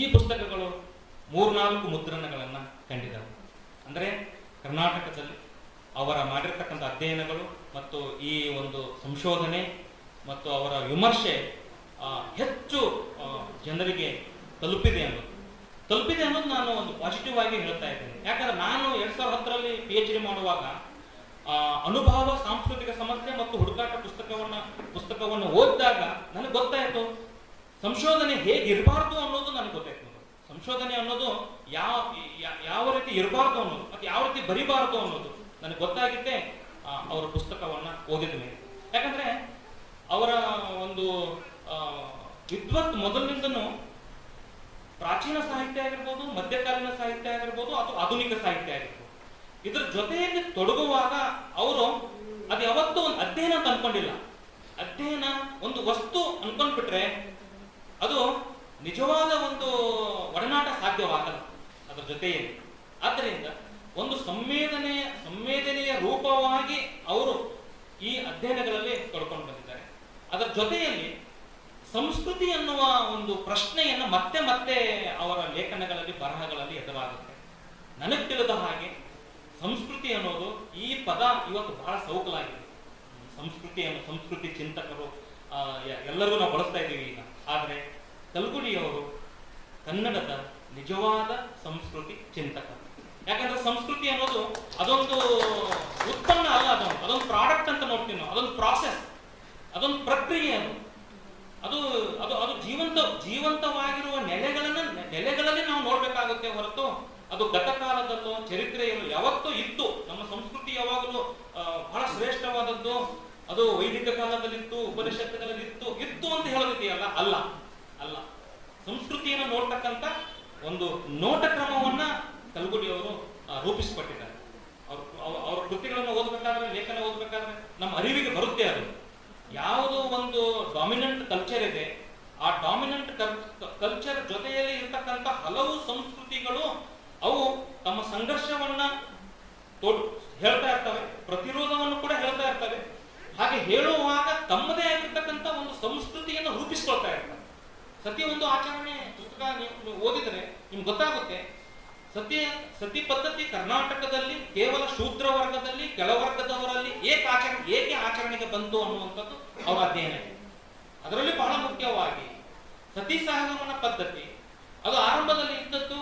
ಈ ಪುಸ್ತಕಗಳು ಮೂರ್ನಾಲ್ಕು ಮುದ್ರಣಗಳನ್ನು ಕಂಡಿದ್ದವು ಅಂದರೆ ಕರ್ನಾಟಕದಲ್ಲಿ ಅವರ ಮಾಡಿರ್ತಕ್ಕಂಥ ಅಧ್ಯಯನಗಳು ಮತ್ತು ಈ ಒಂದು ಸಂಶೋಧನೆ ಮತ್ತು ಅವರ ವಿಮರ್ಶೆ ಹೆಚ್ಚು ಜನರಿಗೆ ತಲುಪಿದೆ ಅನ್ನೋದು ತಲುಪಿದೆ ಅನ್ನೋದು ನಾನು ಒಂದು ಪಾಸಿಟಿವ್ ಆಗಿ ಹೇಳ್ತಾ ಇದ್ದೇನೆ ಯಾಕಂದ್ರೆ ನಾನು ಎರಡ್ ಸಾವಿರದ ಹತ್ತರಲ್ಲಿ ಪಿ ಎಚ್ ಡಿ ಮಾಡುವಾಗ ಅನುಭವ, ಸಾಂಸ್ಕೃತಿಕ ಸಮಸ್ಯೆ ಮತ್ತು ಹುಡುಕಾಟ ಪುಸ್ತಕವನ್ನ, ಪುಸ್ತಕವನ್ನು ಓದಿದಾಗ ನನಗೆ ಗೊತ್ತಾಯಿತು ಸಂಶೋಧನೆ ಹೇಗಿರಬಾರ್ದು ಅನ್ನೋದು ನನಗೆ ಗೊತ್ತಾಯ್ತು. ಸಂಶೋಧನೆ ಅನ್ನೋದು ಯಾವ ಯಾವ ರೀತಿ ಇರಬಾರ್ದು ಅನ್ನೋದು, ಮತ್ತೆ ಯಾವ ರೀತಿ ಬರಿಬಾರ್ದು ಅನ್ನೋದು ನನಗೆ ಗೊತ್ತಾಗಿದ್ದೆ ಅವರ ಪುಸ್ತಕವನ್ನ ಓದಿದ ಮೇಲೆ ಯಾಕಂದ್ರೆ ಅವರ ಒಂದು ವಿದ್ವತ್ ಮೊದಲಿನಿಂದನೂ ಪ್ರಾಚೀನ ಸಾಹಿತ್ಯ ಆಗಿರ್ಬೋದು, ಮಧ್ಯಕಾಲೀನ ಸಾಹಿತ್ಯ ಆಗಿರ್ಬೋದು, ಅಥವಾ ಆಧುನಿಕ ಸಾಹಿತ್ಯ ಆಗಿರ್ಬೋದು. ಇದ್ರ ಜೊತೆಯಲ್ಲಿ ತೊಡಗುವಾಗ ಅವರು ಅದು ಯಾವತ್ತೂ ಒಂದು ಅಧ್ಯಯನ ಅಂತ ಅನ್ಕೊಂಡಿಲ್ಲ. ಅಧ್ಯಯನ ಒಂದು ವಸ್ತು ಅನ್ಕೊಂಡ್ಬಿಟ್ರೆ ಅದು ನಿಜವಾದ ಒಂದು ಒಡನಾಟ ಸಾಧ್ಯವಾಗಲ್ಲ. ಅದರ ಜೊತೆಯಲ್ಲಿ. ಆದ್ದರಿಂದ ಒಂದು ಸಂವೇದನೆಯ ಸಂವೇದನೆಯ ರೂಪವಾಗಿ ಅವರು ಈ ಅಧ್ಯಯನಗಳಲ್ಲಿ ತೊಡ್ಕೊಂಡು ಬಂದಿದ್ದಾರೆ. ಅದರ ಜೊತೆಯಲ್ಲಿ ಸಂಸ್ಕೃತಿ ಅನ್ನುವ ಒಂದು ಪ್ರಶ್ನೆಯನ್ನು ಮತ್ತೆ ಮತ್ತೆ ಅವರ ಲೇಖನಗಳಲ್ಲಿ, ಬರಹಗಳಲ್ಲಿ ಎದುರಾಗುತ್ತೆ. ನನಗೆ ತಿಳಿದ ಹಾಗೆ ಸಂಸ್ಕೃತಿ ಅನ್ನೋದು ಈ ಪದ ಇವತ್ತು ಬಹಳ ಸೌಕಲಾಗಿದೆ ಸಂಸ್ಕೃತಿಯನ್ನು ಸಂಸ್ಕೃತಿ ಚಿಂತಕರು ಎಲ್ಲರಿಗೂ ನಾವು ಬಳಸ್ತಾ ಇದ್ದೀವಿ ಈಗ. ಆದರೆ ಕಲ್ಗುಡಿಯವರು ಕನ್ನಡದ ನಿಜವಾದ ಸಂಸ್ಕೃತಿ ಚಿಂತಕ. ಯಾಕಂದ್ರೆ ಸಂಸ್ಕೃತಿ ಅನ್ನೋದು ಅದೊಂದು ಉತ್ಪನ್ನ ಅಲ್ಲ ಅದೊಂದು ಅದೊಂದು ಪ್ರಾಡಕ್ಟ್ ಅಂತ ನೋಡ್ತೀವಿ ನಾವು. ಅದೊಂದು ಪ್ರಾಸೆಸ್ ಅದೊಂದು ಪ್ರಕ್ರಿಯೆ ಅದು. ಅದು ಅದು ಅದು ಜೀವಂತ, ಜೀವಂತವಾಗಿರುವ ನೆಲೆಗಳನ್ನ, ನೆಲೆಗಳಲ್ಲಿ ನಾವು ನೋಡ್ಬೇಕಾಗುತ್ತೆ ಹೊರತು ಅದು ಗತಕಾಲದಲ್ಲೋ, ಚರಿತ್ರೆಯಲ್ಲೋ, ಯಾವತ್ತೂ ಇತ್ತು. ನಮ್ಮ ಸಂಸ್ಕೃತಿ ಯಾವಾಗಲೂ ಬಹಳ ಶ್ರೇಷ್ಠವಾದದ್ದು. ಅದು ವೈದಿಕ ಕಾಲದಲ್ಲಿತ್ತು, ಉಪನಿಷತ್ತುಗಳಲ್ಲಿ ಇತ್ತು. ಇತ್ತು ಅಂತ ಹೇಳೋದಿದೆಯಲ್ಲ? ಅಲ್ಲ. ಅಲ್ಲ. ಸಂಸ್ಕೃತಿಯನ್ನು ನೋಡ್ತಕ್ಕಂಥ ಒಂದು ನೋಟ ಕ್ರಮವನ್ನ ಕಲ್ಗುಡಿಯವರು ರೂಪಿಸಿಕೊಟ್ಟಿದ್ದಾರೆ. ಅವ್ರ, ಅವ್ರ- ಕೃತಿಗಳನ್ನು ಓದಬೇಕಾದ್ರೆ, ಲೇಖನ ಓದಬೇಕಾದ್ರೆ ನಮ್ಮ ಅರಿವಿಗೆ ಬರುತ್ತೆ ಅದು. ಯಾವುದೋ ಒಂದು ಡಾಮಿನೆಂಟ್ ಕಲ್ಚರ್ ಇದೆ. ಆ ಡಾಮಿನೆಂಟ್ ಕಲ್ಚರ್ ಜೊತೆಯಲ್ಲಿ ಇರ್ತಕ್ಕಂಥ ಹಲವು ಸಂಸ್ಕೃತಿಗಳು ಅವು ತಮ್ಮ ಸಂಘರ್ಷವನ್ನ ಹೇಳ್ತಾ ಇರ್ತವೆ. ಪ್ರತಿರೋಧವನ್ನು ಕೂಡ ಹೇಳ್ತಾ ಇರ್ತವೆ. ಹಾಗೆ ಹೇಳುವಾಗ ತಮ್ಮದೇ ಆಗಿರ್ತಕ್ಕಂಥ ಒಂದು ಸಂಸ್ಕೃತಿಯನ್ನು ರೂಪಿಸ್ಕೊಳ್ತಾ ಇರ್ತಾರೆ ಸತಿ ಒಂದು ಆಚರಣೆ ಪುಸ್ತಕ ನೀವು ಓದಿದರೆ ನಿಮ್ಗೆ ಗೊತ್ತಾಗುತ್ತೆ ಸತಿ ಸತಿ ಪದ್ಧತಿ ಕರ್ನಾಟಕದಲ್ಲಿ ಕೇವಲ ಶೂದ್ರ ವರ್ಗದಲ್ಲಿ ಕೆಳವರ್ಗದವರಲ್ಲಿ ಏಕ ಆಚರಣೆ, ಏಕೆ ಆಚರಣೆಗೆ ಬಂತು ಅನ್ನುವಂಥದ್ದು ಅವರ ಅಧ್ಯಯನ ಇದೆ. ಅದರಲ್ಲಿ ಬಹಳ ಮುಖ್ಯವಾಗಿ ಸತಿ ಸಹಗಮನ ಪದ್ಧತಿ. ಅದು ಆರಂಭದಲ್ಲಿ ಇದ್ದದ್ದು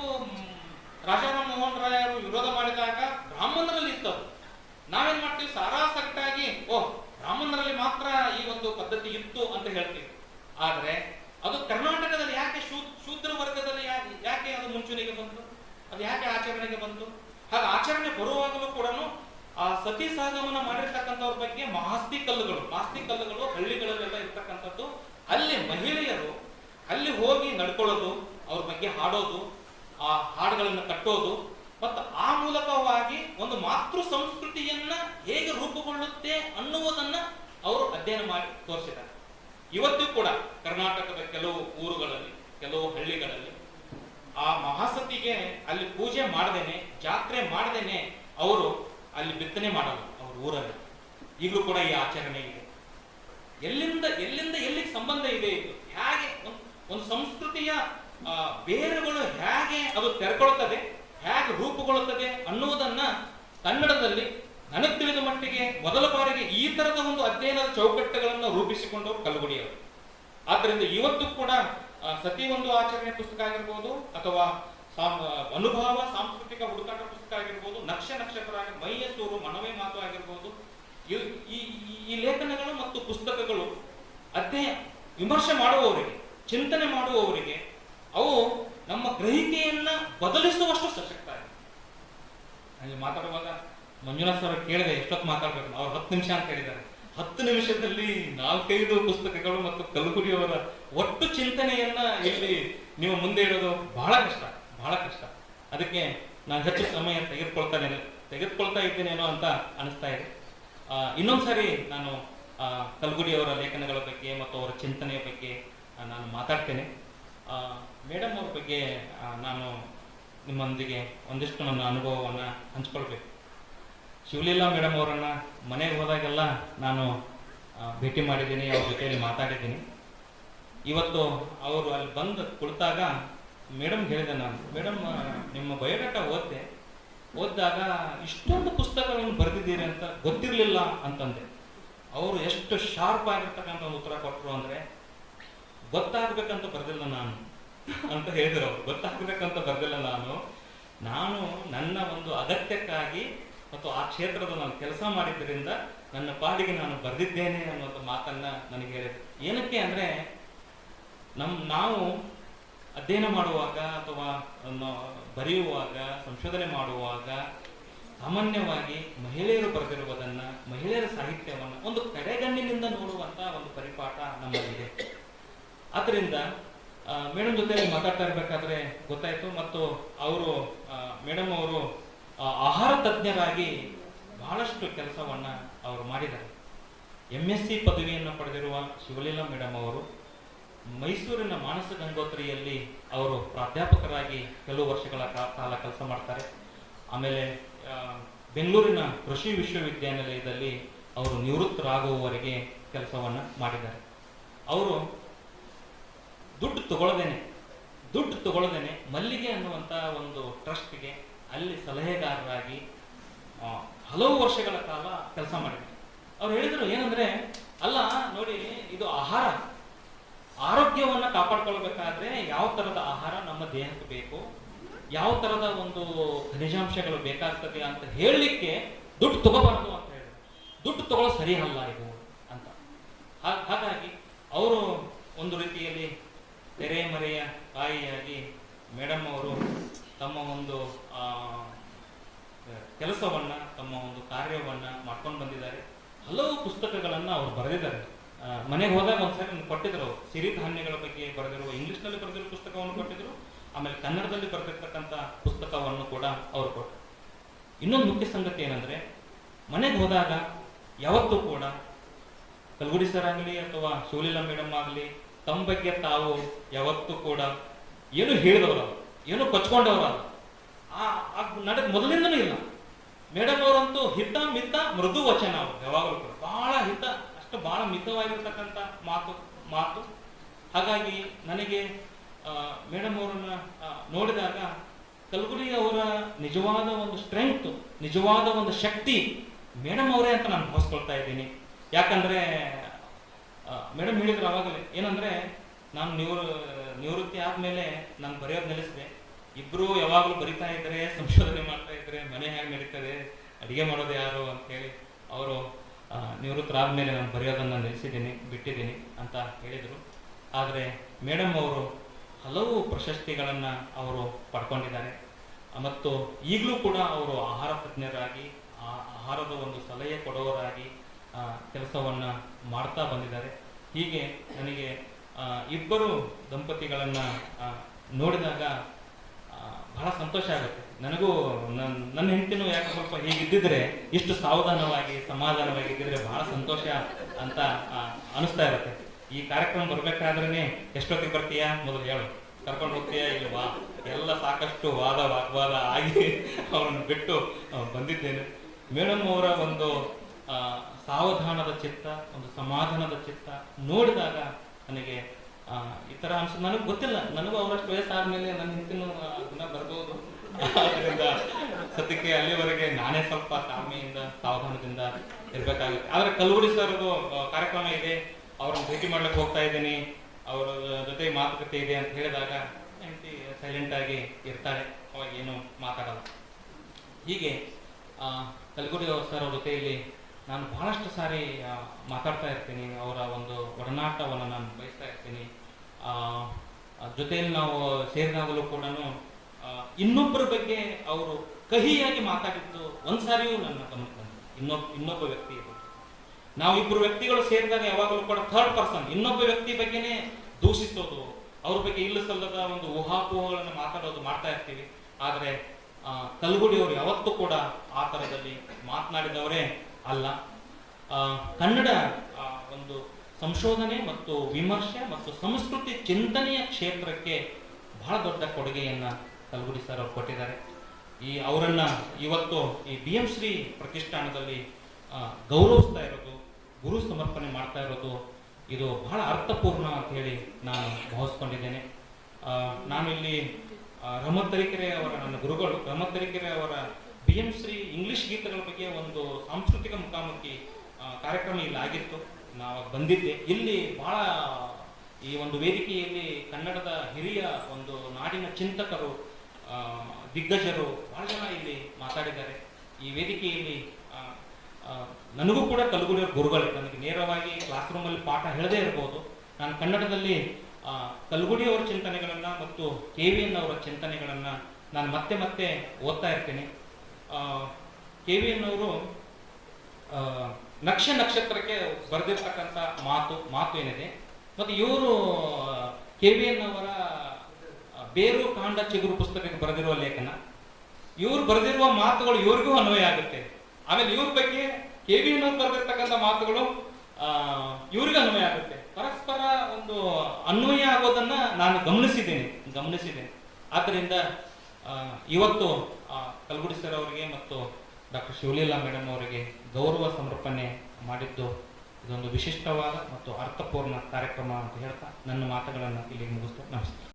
ರಾಜಾರಾಮ್ ಮೋಹನ್ ರಾಯರು ವಿರೋಧ ಮಾಡಿದಾಗ ಬ್ರಾಹ್ಮಣರಲ್ಲಿ ಇತ್ತದು ನಾವೇನ್ ಮಾಡ್ತೀವಿ? ಸಾರಾಸಕ್ತಾಗಿ, ಓಹ್, ಬ್ರಾಹ್ಮಣರಲ್ಲಿ ಮಾತ್ರ ಈ ಒಂದು ಪದ್ಧತಿ ಇತ್ತು ಅಂತ ಹೇಳ್ತೀವಿ. ಆದ್ರೆ ಅದು ಕರ್ನಾಟಕದಲ್ಲಿ ಯಾಕೆ ಶೂದ್ರ ವರ್ಗದಲ್ಲಿ ಯಾಕೆ ಯಾಕೆ ಅದು ಮುಂಚೂಣಿಗೆ ಬಂತು? ಅದು ಯಾಕೆ ಆಚರಣೆಗೆ ಬಂತು? ಹಾಗೆ ಆಚರಣೆ ಬರುವಾಗಲೂ ಕೂಡ ಆ ಸತಿ ಸಹಗಮನ ಮಾಡಿರ್ತಕ್ಕಂಥವ್ರ ಬಗ್ಗೆ ಮಾಸ್ತಿ ಕಲ್ಲುಗಳು ಮಾಸ್ತಿ ಕಲ್ಲುಗಳು ಹಳ್ಳಿಗಳಲ್ಲೆಲ್ಲ ಇರ್ತಕ್ಕಂಥದ್ದು. ಅಲ್ಲಿ ಮಹಿಳೆಯರು ಅಲ್ಲಿ ಹೋಗಿ ನಡ್ಕೊಳ್ಳೋದು, ಅವ್ರ ಬಗ್ಗೆ ಹಾಡೋದು, ಆ ಹಾಡುಗಳನ್ನು ಕಟ್ಟೋದು. ಮತ್ತು ಆ ಮೂಲಕವಾಗಿ ಒಂದು ಮಾತೃ ಸಂಸ್ಕೃತಿಯನ್ನ ಹೇಗೆ ರೂಪುಗೊಳ್ಳುತ್ತೆ ಅನ್ನುವುದನ್ನು ಅವರು ಅಧ್ಯಯನ ಮಾಡಿ ತೋರಿಸಿದ್ದಾರೆ. ಇವತ್ತು ಕೂಡ ಕರ್ನಾಟಕದ ಕೆಲವು ಊರುಗಳಲ್ಲಿ, ಕೆಲವು ಹಳ್ಳಿಗಳಲ್ಲಿ ಆ ಮಹಾಸತಿಗೆ ಅಲ್ಲಿ ಪೂಜೆ ಮಾಡದೇನೆ, ಜಾತ್ರೆ ಮಾಡದೇನೆ ಅವರು ಅಲ್ಲಿ ಬಿತ್ತನೆ ಮಾಡಲ್ಲ ಅವ್ರ ಊರಲ್ಲಿ. ಈಗಲೂ ಕೂಡ ಈ ಆಚರಣೆ ಇದೆ. ಎಲ್ಲಿಂದ ಎಲ್ಲಿಂದ ಎಲ್ಲಿಗೆ ಸಂಬಂಧ ಇದೆ ಇದು? ಹೇಗೆ? ಒಂದು ಸಂಸ್ಕೃತಿಯ ಬೇರುಗಳು ಹೇಗೆ ಅದು ತೆರ್ಕೊಳ್ತದೆ, ಹೇಗೆ ರೂಪುಗೊಳ್ಳುತ್ತದೆ ಅನ್ನುವುದನ್ನ ಕನ್ನಡದಲ್ಲಿ ನನಗೆ ತಿಳಿದ ಮಟ್ಟಿಗೆ ಮೊದಲ ಬಾರಿಗೆ ಈ ತರದ ಒಂದು ಅಧ್ಯಯನದ ಚೌಕಟ್ಟುಗಳನ್ನು ರೂಪಿಸಿಕೊಂಡವರು ಕಲ್ಗುಡಿಯವರು ಆದ್ದರಿಂದ ಇವತ್ತು ಕೂಡ ಸತಿ ಒಂದು ಆಚರಣೆ ಪುಸ್ತಕ ಆಗಿರ್ಬೋದು, ಅಥವಾ ಅನುಭವ, ಸಾಂಸ್ಕೃತಿಕ ಹುಡುಕಾಟ ಪುಸ್ತಕ ಆಗಿರ್ಬೋದು, ನಕ್ಷ ನಕ್ಷತ್ರ ಮೈಯ ಸೂರು, ಮನವೇ ಮಾತು ಆಗಿರ್ಬೋದು, ಈ, ಈ- ಲೇಖನಗಳು ಮತ್ತು ಪುಸ್ತಕಗಳು ಅಧ್ಯಯನ ವಿಮರ್ಶೆ ಮಾಡುವವರಿಗೆ, ಚಿಂತನೆ ಮಾಡುವವರಿಗೆ, ಅವು ನಮ್ಮ ಗ್ರಹಿಕೆಯನ್ನ ಬದಲಿಸುವಷ್ಟು ಸಶಕ್ತ ಆಗಿದೆ ಮಾತಾಡುವಾಗ ಮಂಜುನಾಥ್ ಸರ್ ಕೇಳಿದೆ ಎಷ್ಟೊತ್ತು ಮಾತಾಡ್ಬೇಕು? ಅವ್ರು ಹತ್ತು ನಿಮಿಷ ಅಂತ ಹೇಳಿದ್ದಾರೆ. ಹತ್ತು ನಿಮಿಷದಲ್ಲಿ ನಾಲ್ಕೈದು ಪುಸ್ತಕಗಳು ಮತ್ತು ಕಲಬುರಿಯವರ ಒಟ್ಟು ಚಿಂತನೆಯನ್ನ ಇಲ್ಲಿ ನೀವು ಮುಂದೆ ಇಡೋದು ಬಹಳ ಕಷ್ಟ ಬಹಳ ಕಷ್ಟ. ಅದಕ್ಕೆ ನಾನು ಹೆಚ್ಚು ಸಮಯ ತೆಗೆದುಕೊಳ್ತಾನೆ ತೆಗೆದುಕೊಳ್ತಾ ಇದ್ದೇನೇನೋ ಅಂತ ಅನಿಸ್ತಾ ಇದೆ. ಇನ್ನೊಂದ್ಸರಿ ನಾನು ಆ, ಕಲ್ಗುಡಿಯವರ ಲೇಖನಗಳ ಬಗ್ಗೆ ಮತ್ತು ಅವರ ಚಿಂತನೆಯ ಬಗ್ಗೆ ನಾನು ಮಾತಾಡ್ತೇನೆ. ಮೇಡಮ್ ಅವ್ರ ಬಗ್ಗೆ ನಾನು ನಿಮ್ಮೊಂದಿಗೆ ಒಂದಿಷ್ಟು ನನ್ನ ಅನುಭವವನ್ನು ಹಂಚ್ಕೊಳ್ಬೇಕು. ಶಿವಲೀಲಾ ಮೇಡಮ್ ಅವರನ್ನ ಮನೆಗೆ ಹೋದಾಗೆಲ್ಲ ನಾನು ಭೇಟಿ ಮಾಡಿದ್ದೀನಿ, ಅವ್ರ ಜೊತೆಯಲ್ಲಿ ಮಾತಾಡಿದ್ದೀನಿ. ಇವತ್ತು ಅವರು ಅಲ್ಲಿ ಬಂದು ಕುಳಿತಾಗ ಮೇಡಮ್ ಹೇಳಿದೆ ನಾನು ಮೇಡಮ್ ನಿಮ್ಮ ಬಯೋಡಾಟಾ ಓದ್ದೆ. ಓದಿದಾಗ ಇಷ್ಟೊಂದು ಪುಸ್ತಕಗಳನ್ನು ಬರೆದಿದ್ದೀರಿ ಅಂತ ಗೊತ್ತಿರಲಿಲ್ಲ ಅಂತಂದೆ. ಅವರು ಎಷ್ಟು ಶಾರ್ಪ್ ಆಗಿರ್ತಕ್ಕಂಥ ಉತ್ತರ ಕೊಟ್ಟರು ಅಂದರೆ, ಗೊತ್ತಾಗಬೇಕಂತ ಬರೆದಿಲ್ಲ ನಾನು ಅಂತ ಹೇಳಿದರು ಅವ್ರು. ಗೊತ್ತಾಗಬೇಕಂತ ಬರೆದಿಲ್ಲ ನಾನು. ನಾನು ನನ್ನ ಒಂದು ಅಗತ್ಯಕ್ಕಾಗಿ ಮತ್ತು ಆ ಕ್ಷೇತ್ರದ ನಾನು ಕೆಲಸ ಮಾಡಿದ್ದರಿಂದ ನನ್ನ ಪಾಡಿಗೆ ನಾನು ಬರೆದಿದ್ದೇನೆ ಅನ್ನೋದು ಮಾತನ್ನ ನನಗೆ ಹೇಳಿದ್ರು ಏನಕ್ಕೆ ಅಂದ್ರೆ, ನಮ್ ನಾವು ಅಧ್ಯಯನ ಮಾಡುವಾಗ ಅಥವಾ ಬರೆಯುವಾಗ, ಸಂಶೋಧನೆ ಮಾಡುವಾಗ ಸಾಮಾನ್ಯವಾಗಿ ಮಹಿಳೆಯರು ಬರೆದಿರುವುದನ್ನ, ಮಹಿಳೆಯರ ಸಾಹಿತ್ಯವನ್ನ ಒಂದು ಕಡೆಗಣ್ಣಿನಿಂದ ನೋಡುವಂತ ಒಂದು ಪರಿಪಾಠ ನಮ್ಮಲ್ಲಿದೆ. ಆದ್ರಿಂದ ಮೇಡಮ್ ಜೊತೆ ಮಾತಾಡ್ತಾ ಇರ್ಬೇಕಾದ್ರೆ ಗೊತ್ತಾಯ್ತು. ಮತ್ತು ಅವರು ಮೇಡಮ್ ಅವರು ಆಹಾರ ತಜ್ಞರಾಗಿ ಬಹಳಷ್ಟು ಕೆಲಸವನ್ನು ಅವರು ಮಾಡಿದ್ದಾರೆ. ಎಂ ಎಸ್ ಸಿ ಪದವಿಯನ್ನು ಪಡೆದಿರುವ ಶಿವಲೀಲಾ ಮೇಡಮ್ ಅವರು ಮೈಸೂರಿನ ಮಾನಸ ಗಂಗೋತ್ರಿಯಲ್ಲಿ ಅವರು ಪ್ರಾಧ್ಯಾಪಕರಾಗಿ ಕೆಲವು ವರ್ಷಗಳ ಕಾಲ ಕೆಲಸ ಮಾಡ್ತಾರೆ. ಆಮೇಲೆ ಬೆಂಗಳೂರಿನ ಕೃಷಿ ವಿಶ್ವವಿದ್ಯಾನಿಲಯದಲ್ಲಿ ಅವರು ನಿವೃತ್ತರಾಗುವವರೆಗೆ ಕೆಲಸವನ್ನು ಮಾಡಿದ್ದಾರೆ. ಅವರು ದುಡ್ಡು ತಗೊಳ್ಳದೇನೆ ದುಡ್ಡು ತಗೊಳ್ಳದೇನೆ ಮಲ್ಲಿಗೆ ಅನ್ನುವಂಥ ಒಂದು ಟ್ರಸ್ಟ್ಗೆ ಅಲ್ಲಿ ಸಲಹೆಗಾರರಾಗಿ ಹಲವು ವರ್ಷಗಳ ಕಾಲ ಕೆಲಸ ಮಾಡಿದ್ರು. ಅವ್ರು ಹೇಳಿದ್ರು ಏನಂದ್ರೆ, ಅಲ್ಲ, ನೋಡಿ, ಇದು ಆಹಾರ. ಆರೋಗ್ಯವನ್ನು ಕಾಪಾಡ್ಕೊಳ್ಬೇಕಾದ್ರೆ ಯಾವ ತರದ ಆಹಾರ ನಮ್ಮ ದೇಹಕ್ಕೆ ಬೇಕು, ಯಾವ ತರದ ಒಂದು ಖನಿಜಾಂಶಗಳು ಬೇಕಾಗ್ತದೆ ಅಂತ ಹೇಳಲಿಕ್ಕೆ ದುಡ್ಡು ತಗೋಬಾರದು ಅಂತ ಹೇಳಿದ್ರು. ದುಡ್ಡು ತಗೊಳ್ಳೋ ಸರಿ ಅಲ್ಲ ಇದು ಅಂತ. ಹಾಗಾಗಿ ಅವರು ಒಂದು ರೀತಿಯಲ್ಲಿ ತೆರೆಮರೆಯ ತಾಯಿಯಾಗಿ ಮೇಡಮ್ ಅವರು ತಮ್ಮ ಒಂದು ಕೆಲಸವನ್ನ, ತಮ್ಮ ಒಂದು ಕಾರ್ಯವನ್ನ ಮಾಡ್ಕೊಂಡು ಬಂದಿದ್ದಾರೆ. ಹಲವು ಪುಸ್ತಕಗಳನ್ನು ಅವರು ಬರೆದಿದ್ದಾರೆ. ಮನೆಗೆ ಹೋದಾಗ ಒಂದ್ಸರಿ ಕೊಟ್ಟಿದ್ರು ಅವರು. ಸಿರಿಧಾನ್ಯಗಳ ಬಗ್ಗೆ ಬರೆದಿರುವ, ಇಂಗ್ಲಿಷ್ನಲ್ಲಿ ಬರೆದಿರುವ ಪುಸ್ತಕವನ್ನು ಕೊಟ್ಟಿದ್ರು. ಆಮೇಲೆ ಕನ್ನಡದಲ್ಲಿ ಬರೆದಿರ್ತಕ್ಕಂಥ ಪುಸ್ತಕವನ್ನು ಕೂಡ ಅವರು ಕೊಟ್ಟರು ಇನ್ನೊಂದು ಮುಖ್ಯ ಸಂಗತಿ ಏನಂದ್ರೆ, ಮನೆಗೆ ಹೋದಾಗ ಯಾವತ್ತೂ ಕೂಡ ಕಲ್ಗುಡಿ ಸರ್ ಆಗಲಿ ಅಥವಾ ಸೋಲಿಲ ಮೇಡಮ್ ಆಗಲಿ, ತಮ್ಮ ಬಗ್ಗೆ ತಾವು ಯಾವತ್ತೂ ಕೂಡ ಏನು ಹೇಳಿದವರ ಏನು ಕೊಚ್ಕೊಂಡವ್ರ ಆ ನಡೆ ಮೊದಲಿಂದನೂ ಇಲ್ಲ. ಮೇಡಮ್ ಅವರಂತೂ ಹಿತ, ಮಿತ, ಮೃದು ವಚನ ಅವರು ಯಾವಾಗಲೂ ಕೂಡ. ಬಹಳ ಹಿತ, ಅಷ್ಟು ಬಹಳ ಮಿತವಾಗಿರ್ತಕ್ಕಂಥ ಮಾತು ಮಾತು. ಹಾಗಾಗಿ ನನಗೆ ಮೇಡಮ್ ಅವರನ್ನ ನೋಡಿದಾಗ ಕಲ್ಗುಡಿ ಅವರ ನಿಜವಾದ ಒಂದು ಸ್ಟ್ರೆಂಗ್ತ್ ನಿಜವಾದ ಒಂದು ಶಕ್ತಿ ಮೇಡಮ್ ಅವರೇ ಅಂತ ನಾನು ಭಾವಿಸ್ಕೊಳ್ತಾ ಇದ್ದೀನಿ. ಯಾಕಂದ್ರೆ ಮೇಡಮ್ ಹೇಳಿದ್ರು ಅವಾಗಲೇ ಏನಂದ್ರೆ, ನಾನು ನಿವೃ ನಿವೃತ್ತಿ ಆದ್ಮೇಲೆ ನಾನು ಬರೆಯೋದು ನಿಲ್ಲಿಸಿದೆ ಇಬ್ರು ಯಾವಾಗಲೂ ಬರಿತಾ ಇದ್ದಾರೆ ಸಂಶೋಧನೆ ಮಾಡ್ತಾ ಇದ್ದಾರೆ ಮನೆ ಹೇಗೆ ನಡೀತದೆ, ಅಡಿಗೆ ಮಾಡೋದು ಯಾರು ಅಂತ ಹೇಳಿ ಅವರು ನಿವೃತ್ತರಾದ್ಮೇಲೆ ನಾನು ಬರೆಯೋದನ್ನು ನಿಲ್ಲಿಸಿದ್ದೀನಿ ಬಿಟ್ಟಿದ್ದೀನಿ ಅಂತ ಹೇಳಿದರು. ಆದರೆ ಮೇಡಮ್ ಅವರು ಹಲವು ಪ್ರಶಸ್ತಿಗಳನ್ನು ಅವರು ಪಡ್ಕೊಂಡಿದ್ದಾರೆ. ಮತ್ತು ಈಗಲೂ ಕೂಡ ಅವರು ಆಹಾರ ತಜ್ಞರಾಗಿ ಆಹಾರದ ಒಂದು ಸಲಹೆ ಕೊಡೋರಾಗಿ ಕೆಲಸವನ್ನು ಮಾಡ್ತಾ ಬಂದಿದ್ದಾರೆ. ಹೀಗೆ ನನಗೆ ಇಬ್ಬರು ದಂಪತಿಗಳನ್ನು ನೋಡಿದಾಗ ಬಹಳ ಸಂತೋಷ ಆಗುತ್ತೆ. ನನಗೂ ನನ್ನ ನನ್ನ ಹೆಂಡತಿನೂ ಯಾಕೆ ಸ್ವಲ್ಪ ಹೀಗಿದ್ದಿದ್ರೆ, ಇಷ್ಟು ಸಾವಧಾನವಾಗಿ ಸಮಾಧಾನವಾಗಿ ಇದ್ದಿದ್ರೆ ಬಹಳ ಸಂತೋಷ ಅಂತ ಅನಿಸ್ತಾ ಇರುತ್ತೆ. ಈ ಕಾರ್ಯಕ್ರಮ ಬರ್ಬೇಕಾದ್ರೇನೆ ಎಷ್ಟೊತ್ತಿಗೆ ಬರ್ತೀಯಾ? ಮೊದಲು ಹೇಳು. ಕರ್ಕೊಂಡು ಹೋಗ್ತೀಯಾ ಇಲ್ವಾ? ಎಲ್ಲ ಸಾಕಷ್ಟು ವಾದ, ವಾಗ್ವಾದ ಆಗಿ [laughs] ಅವರನ್ನು ಬಿಟ್ಟು ಬಂದಿದ್ದೇನೆ. ಮೇಡಮ್ ಅವರ ಒಂದು ಸಾವಧಾನದ ಚಿತ್ತ, ಒಂದು ಸಮಾಧಾನದ ಚಿತ್ತ ನೋಡಿದಾಗ ನನಗೆ ಈ ತರ ಅನ್ಸ ನನಗೆ ಗೊತ್ತಿಲ್ಲ. ನನಗೂ ಅವರಷ್ಟು ವಯಸ್ಸಾದ್ಮೇಲೆ ನನ್ನ ಹಿಂದಿನ ಗುಣ ಬರ್ಬೋದು. ಅದರಿಂದ ಸದ್ಯಕ್ಕೆ ಅಲ್ಲಿವರೆಗೆ ನಾನೇ ಸ್ವಲ್ಪ ತಾಳ್ಮೆಯಿಂದ ಸಾವಧಾನದಿಂದ ಇರ್ಬೇಕಾಗುತ್ತೆ. ಆದ್ರೆ ಕಲ್ಗುಡಿ ಸರ್ದು ಕಾರ್ಯಕ್ರಮ ಇದೆ. ಅವ್ರನ್ನ ಭೇಟಿ ಮಾಡ್ಲಿಕ್ಕೆ ಹೋಗ್ತಾ ಇದ್ದೀನಿ. ಅವರ ಜೊತೆ ಮಾತುಕತೆ ಇದೆ ಅಂತ ಹೇಳಿದಾಗ ಹೆಂಡತಿ ಸೈಲೆಂಟ್ ಆಗಿ ಇರ್ತಾಳೆ. ಅವಾಗ ಏನು ಮಾತಾಡಲ್ಲ. ಹೀಗೆ ಆ, ಕಲ್ಗುಡಿ ಸರ್ ಅವ್ರ ಜೊತೆಯಲ್ಲಿ ನಾನು ಬಹಳಷ್ಟು ಸಾರಿ ಮಾತಾಡ್ತಾ ಇರ್ತೀನಿ. ಅವರ ಒಂದು ಒಡನಾಟವನ್ನು ನಾನು ಬಯಸ್ತಾ ಇರ್ತೀನಿ. ಜೊತೆಯಲ್ಲಿ ನಾವು ಸೇರಿದಾಗಲೂ ಕೂಡ ಇನ್ನೊಬ್ಬರ ಬಗ್ಗೆ ಅವರು ಕಹಿಯಾಗಿ ಮಾತಾಡಿದ್ದು ಒಂದ್ಸಾರಿಯೂ ನನ್ನ ಗಮನಕ್ಕೆ ಬಂದಿದೆ ಇನ್ನೊಬ್ಬ ಇನ್ನೊಬ್ಬ ವ್ಯಕ್ತಿ ನಾವು ಇಬ್ಬರು ವ್ಯಕ್ತಿಗಳು ಸೇರಿದಾಗ ಯಾವಾಗಲೂ ಕೂಡ ಥರ್ಡ್ ಪರ್ಸನ್ ಇನ್ನೊಬ್ಬ ವ್ಯಕ್ತಿ ಬಗ್ಗೆನೇ ದೂಷಿಸೋದು, ಅವ್ರ ಬಗ್ಗೆ ಇಲ್ಲ ಸಲ್ಲದ ಒಂದು ಊಹಾಪೋಹಗಳನ್ನು ಮಾತಾಡೋದು ಮಾಡ್ತಾ ಇರ್ತೀವಿ. ಆದರೆ ಕಲ್ಗುಡಿಯವರು ಯಾವತ್ತೂ ಕೂಡ ಆ ಥರದಲ್ಲಿ ಮಾತನಾಡಿದವರೇ ಅಲ್ಲ. ಕನ್ನಡ ಒಂದು ಸಂಶೋಧನೆ ಮತ್ತು ವಿಮರ್ಶೆ ಮತ್ತು ಸಂಸ್ಕೃತಿ ಚಿಂತನೆಯ ಕ್ಷೇತ್ರಕ್ಕೆ ಬಹಳ ದೊಡ್ಡ ಕೊಡುಗೆಯನ್ನ ಕಲ್ಗುಡಿ ಸರ್ ಅವರು ಕೊಟ್ಟಿದ್ದಾರೆ. ಈ ಅವರನ್ನು ಇವತ್ತು ಈ ಬಿ ಎಂ ಶ್ರೀ ಪ್ರತಿಷ್ಠಾನದಲ್ಲಿ ಗೌರವಿಸ್ತಾ ಇರೋದು ಗುರು ಸಮರ್ಪಣೆ ಮಾಡ್ತಾ ಇರೋದು ಇದು ಬಹಳ ಅರ್ಥಪೂರ್ಣ ಅಂತ ಹೇಳಿ ನಾನು ಭಾವಿಸ್ಕೊಂಡಿದ್ದೇನೆ. ನಾನು ಇಲ್ಲಿ ಆ, ರಮತ್ ತರೀಕೆರೆ ಅವರ ನನ್ನ ಗುರುಗಳು ರಮತ್ ತರೀಕೆರೆ ಅವರ ಬಿ ಎಂ ಶ್ರೀ ಇಂಗ್ಲಿಷ್ ಗೀತೆಗಳ ಬಗ್ಗೆ ಒಂದು ಸಾಂಸ್ಕೃತಿಕ ಮುಖಾಮುಖಿ ಕಾರ್ಯಕ್ರಮ ಇಲ್ಲಿ ಆಗಿತ್ತು. ನಾವು ಬಂದಿದ್ದೆ. ಇಲ್ಲಿ ಬಹಳ ಈ ಒಂದು ವೇದಿಕೆಯಲ್ಲಿ ಕನ್ನಡದ ಹಿರಿಯ ಒಂದು ನಾಡಿನ ಚಿಂತಕರು ದಿಗ್ಗಜರು ಬಹಳ ಜನ ಇಲ್ಲಿ ಮಾತಾಡಿದ್ದಾರೆ. ಈ ವೇದಿಕೆಯಲ್ಲಿ ನನಗೂ ಕೂಡ ಕಲ್ಗುಡಿಯ ಗುರುಗಳೇ. ನನಗೆ ನೇರವಾಗಿ ಕ್ಲಾಸ್ ರೂಮಲ್ಲಿ ಪಾಠ ಹೇಳದೇ ಇರ್ಬೋದು. ನಾನು ಕನ್ನಡದಲ್ಲಿ ಕಲಗುಡಿಯವರ ಚಿಂತನೆಗಳನ್ನು ಮತ್ತು ಕೆ ವಿ ಎನ್ ಅವರ ಚಿಂತನೆಗಳನ್ನು ನಾನು ಮತ್ತೆ ಮತ್ತೆ ಓದ್ತಾ ಇರ್ತೇನೆ. ಕೆ ವಿ ಎನ್ ಅವರು ನಕ್ಷ ನಕ್ಷತ್ರಕ್ಕೆ ಬರೆದಿರ್ತಕ್ಕಂಥ ಮಾತು ಮಾತು ಏನಿದೆ? ಮತ್ತು ಇವರು ಕೆ ವಿ ಎನ್ ಅವರ ಬೇರು, ಕಾಂಡ, ಚಿಗುರು ಪುಸ್ತಕಕ್ಕೆ ಬರೆದಿರುವ ಲೇಖನ. ಇವ್ರು ಬರೆದಿರುವ ಮಾತುಗಳು ಇವರಿಗೂ ಅನ್ವಯ ಆಗುತ್ತೆ. ಆಮೇಲೆ ಇವ್ರ ಬಗ್ಗೆ ಕೆ ವಿ ಎನ್ ಅವ್ರು ಬರೆದಿರ್ತಕ್ಕಂಥ ಮಾತುಗಳು ಇವ್ರಿಗೂ ಅನ್ವಯ ಆಗುತ್ತೆ. ಪರಸ್ಪರ ಒಂದು ಅನ್ವಯ ಆಗೋದನ್ನ ನಾನು ಗಮನಿಸಿದ್ದೇನೆ ಗಮನಿಸಿದ್ದೇನೆ. ಆದ್ದರಿಂದ ಇವತ್ತು ಕಲ್ಗುಡಿ ಸರ್ ಅವರಿಗೆ ಮತ್ತು ಡಾಕ್ಟರ್ ಶಿವಲೀಲಾ ಮೇಡಮ್ ಅವರಿಗೆ ಗೌರವ ಸಮರ್ಪಣೆ ಮಾಡಿದ್ದು ಇದೊಂದು ವಿಶಿಷ್ಟವಾದ ಮತ್ತು ಅರ್ಥಪೂರ್ಣ ಕಾರ್ಯಕ್ರಮ ಅಂತ ಹೇಳ್ತಾ ನನ್ನ ಮಾತುಗಳನ್ನು ಇಲ್ಲಿ ಮುಗಿಸ್ತೇನೆ ನಮಸ್ಕಾರ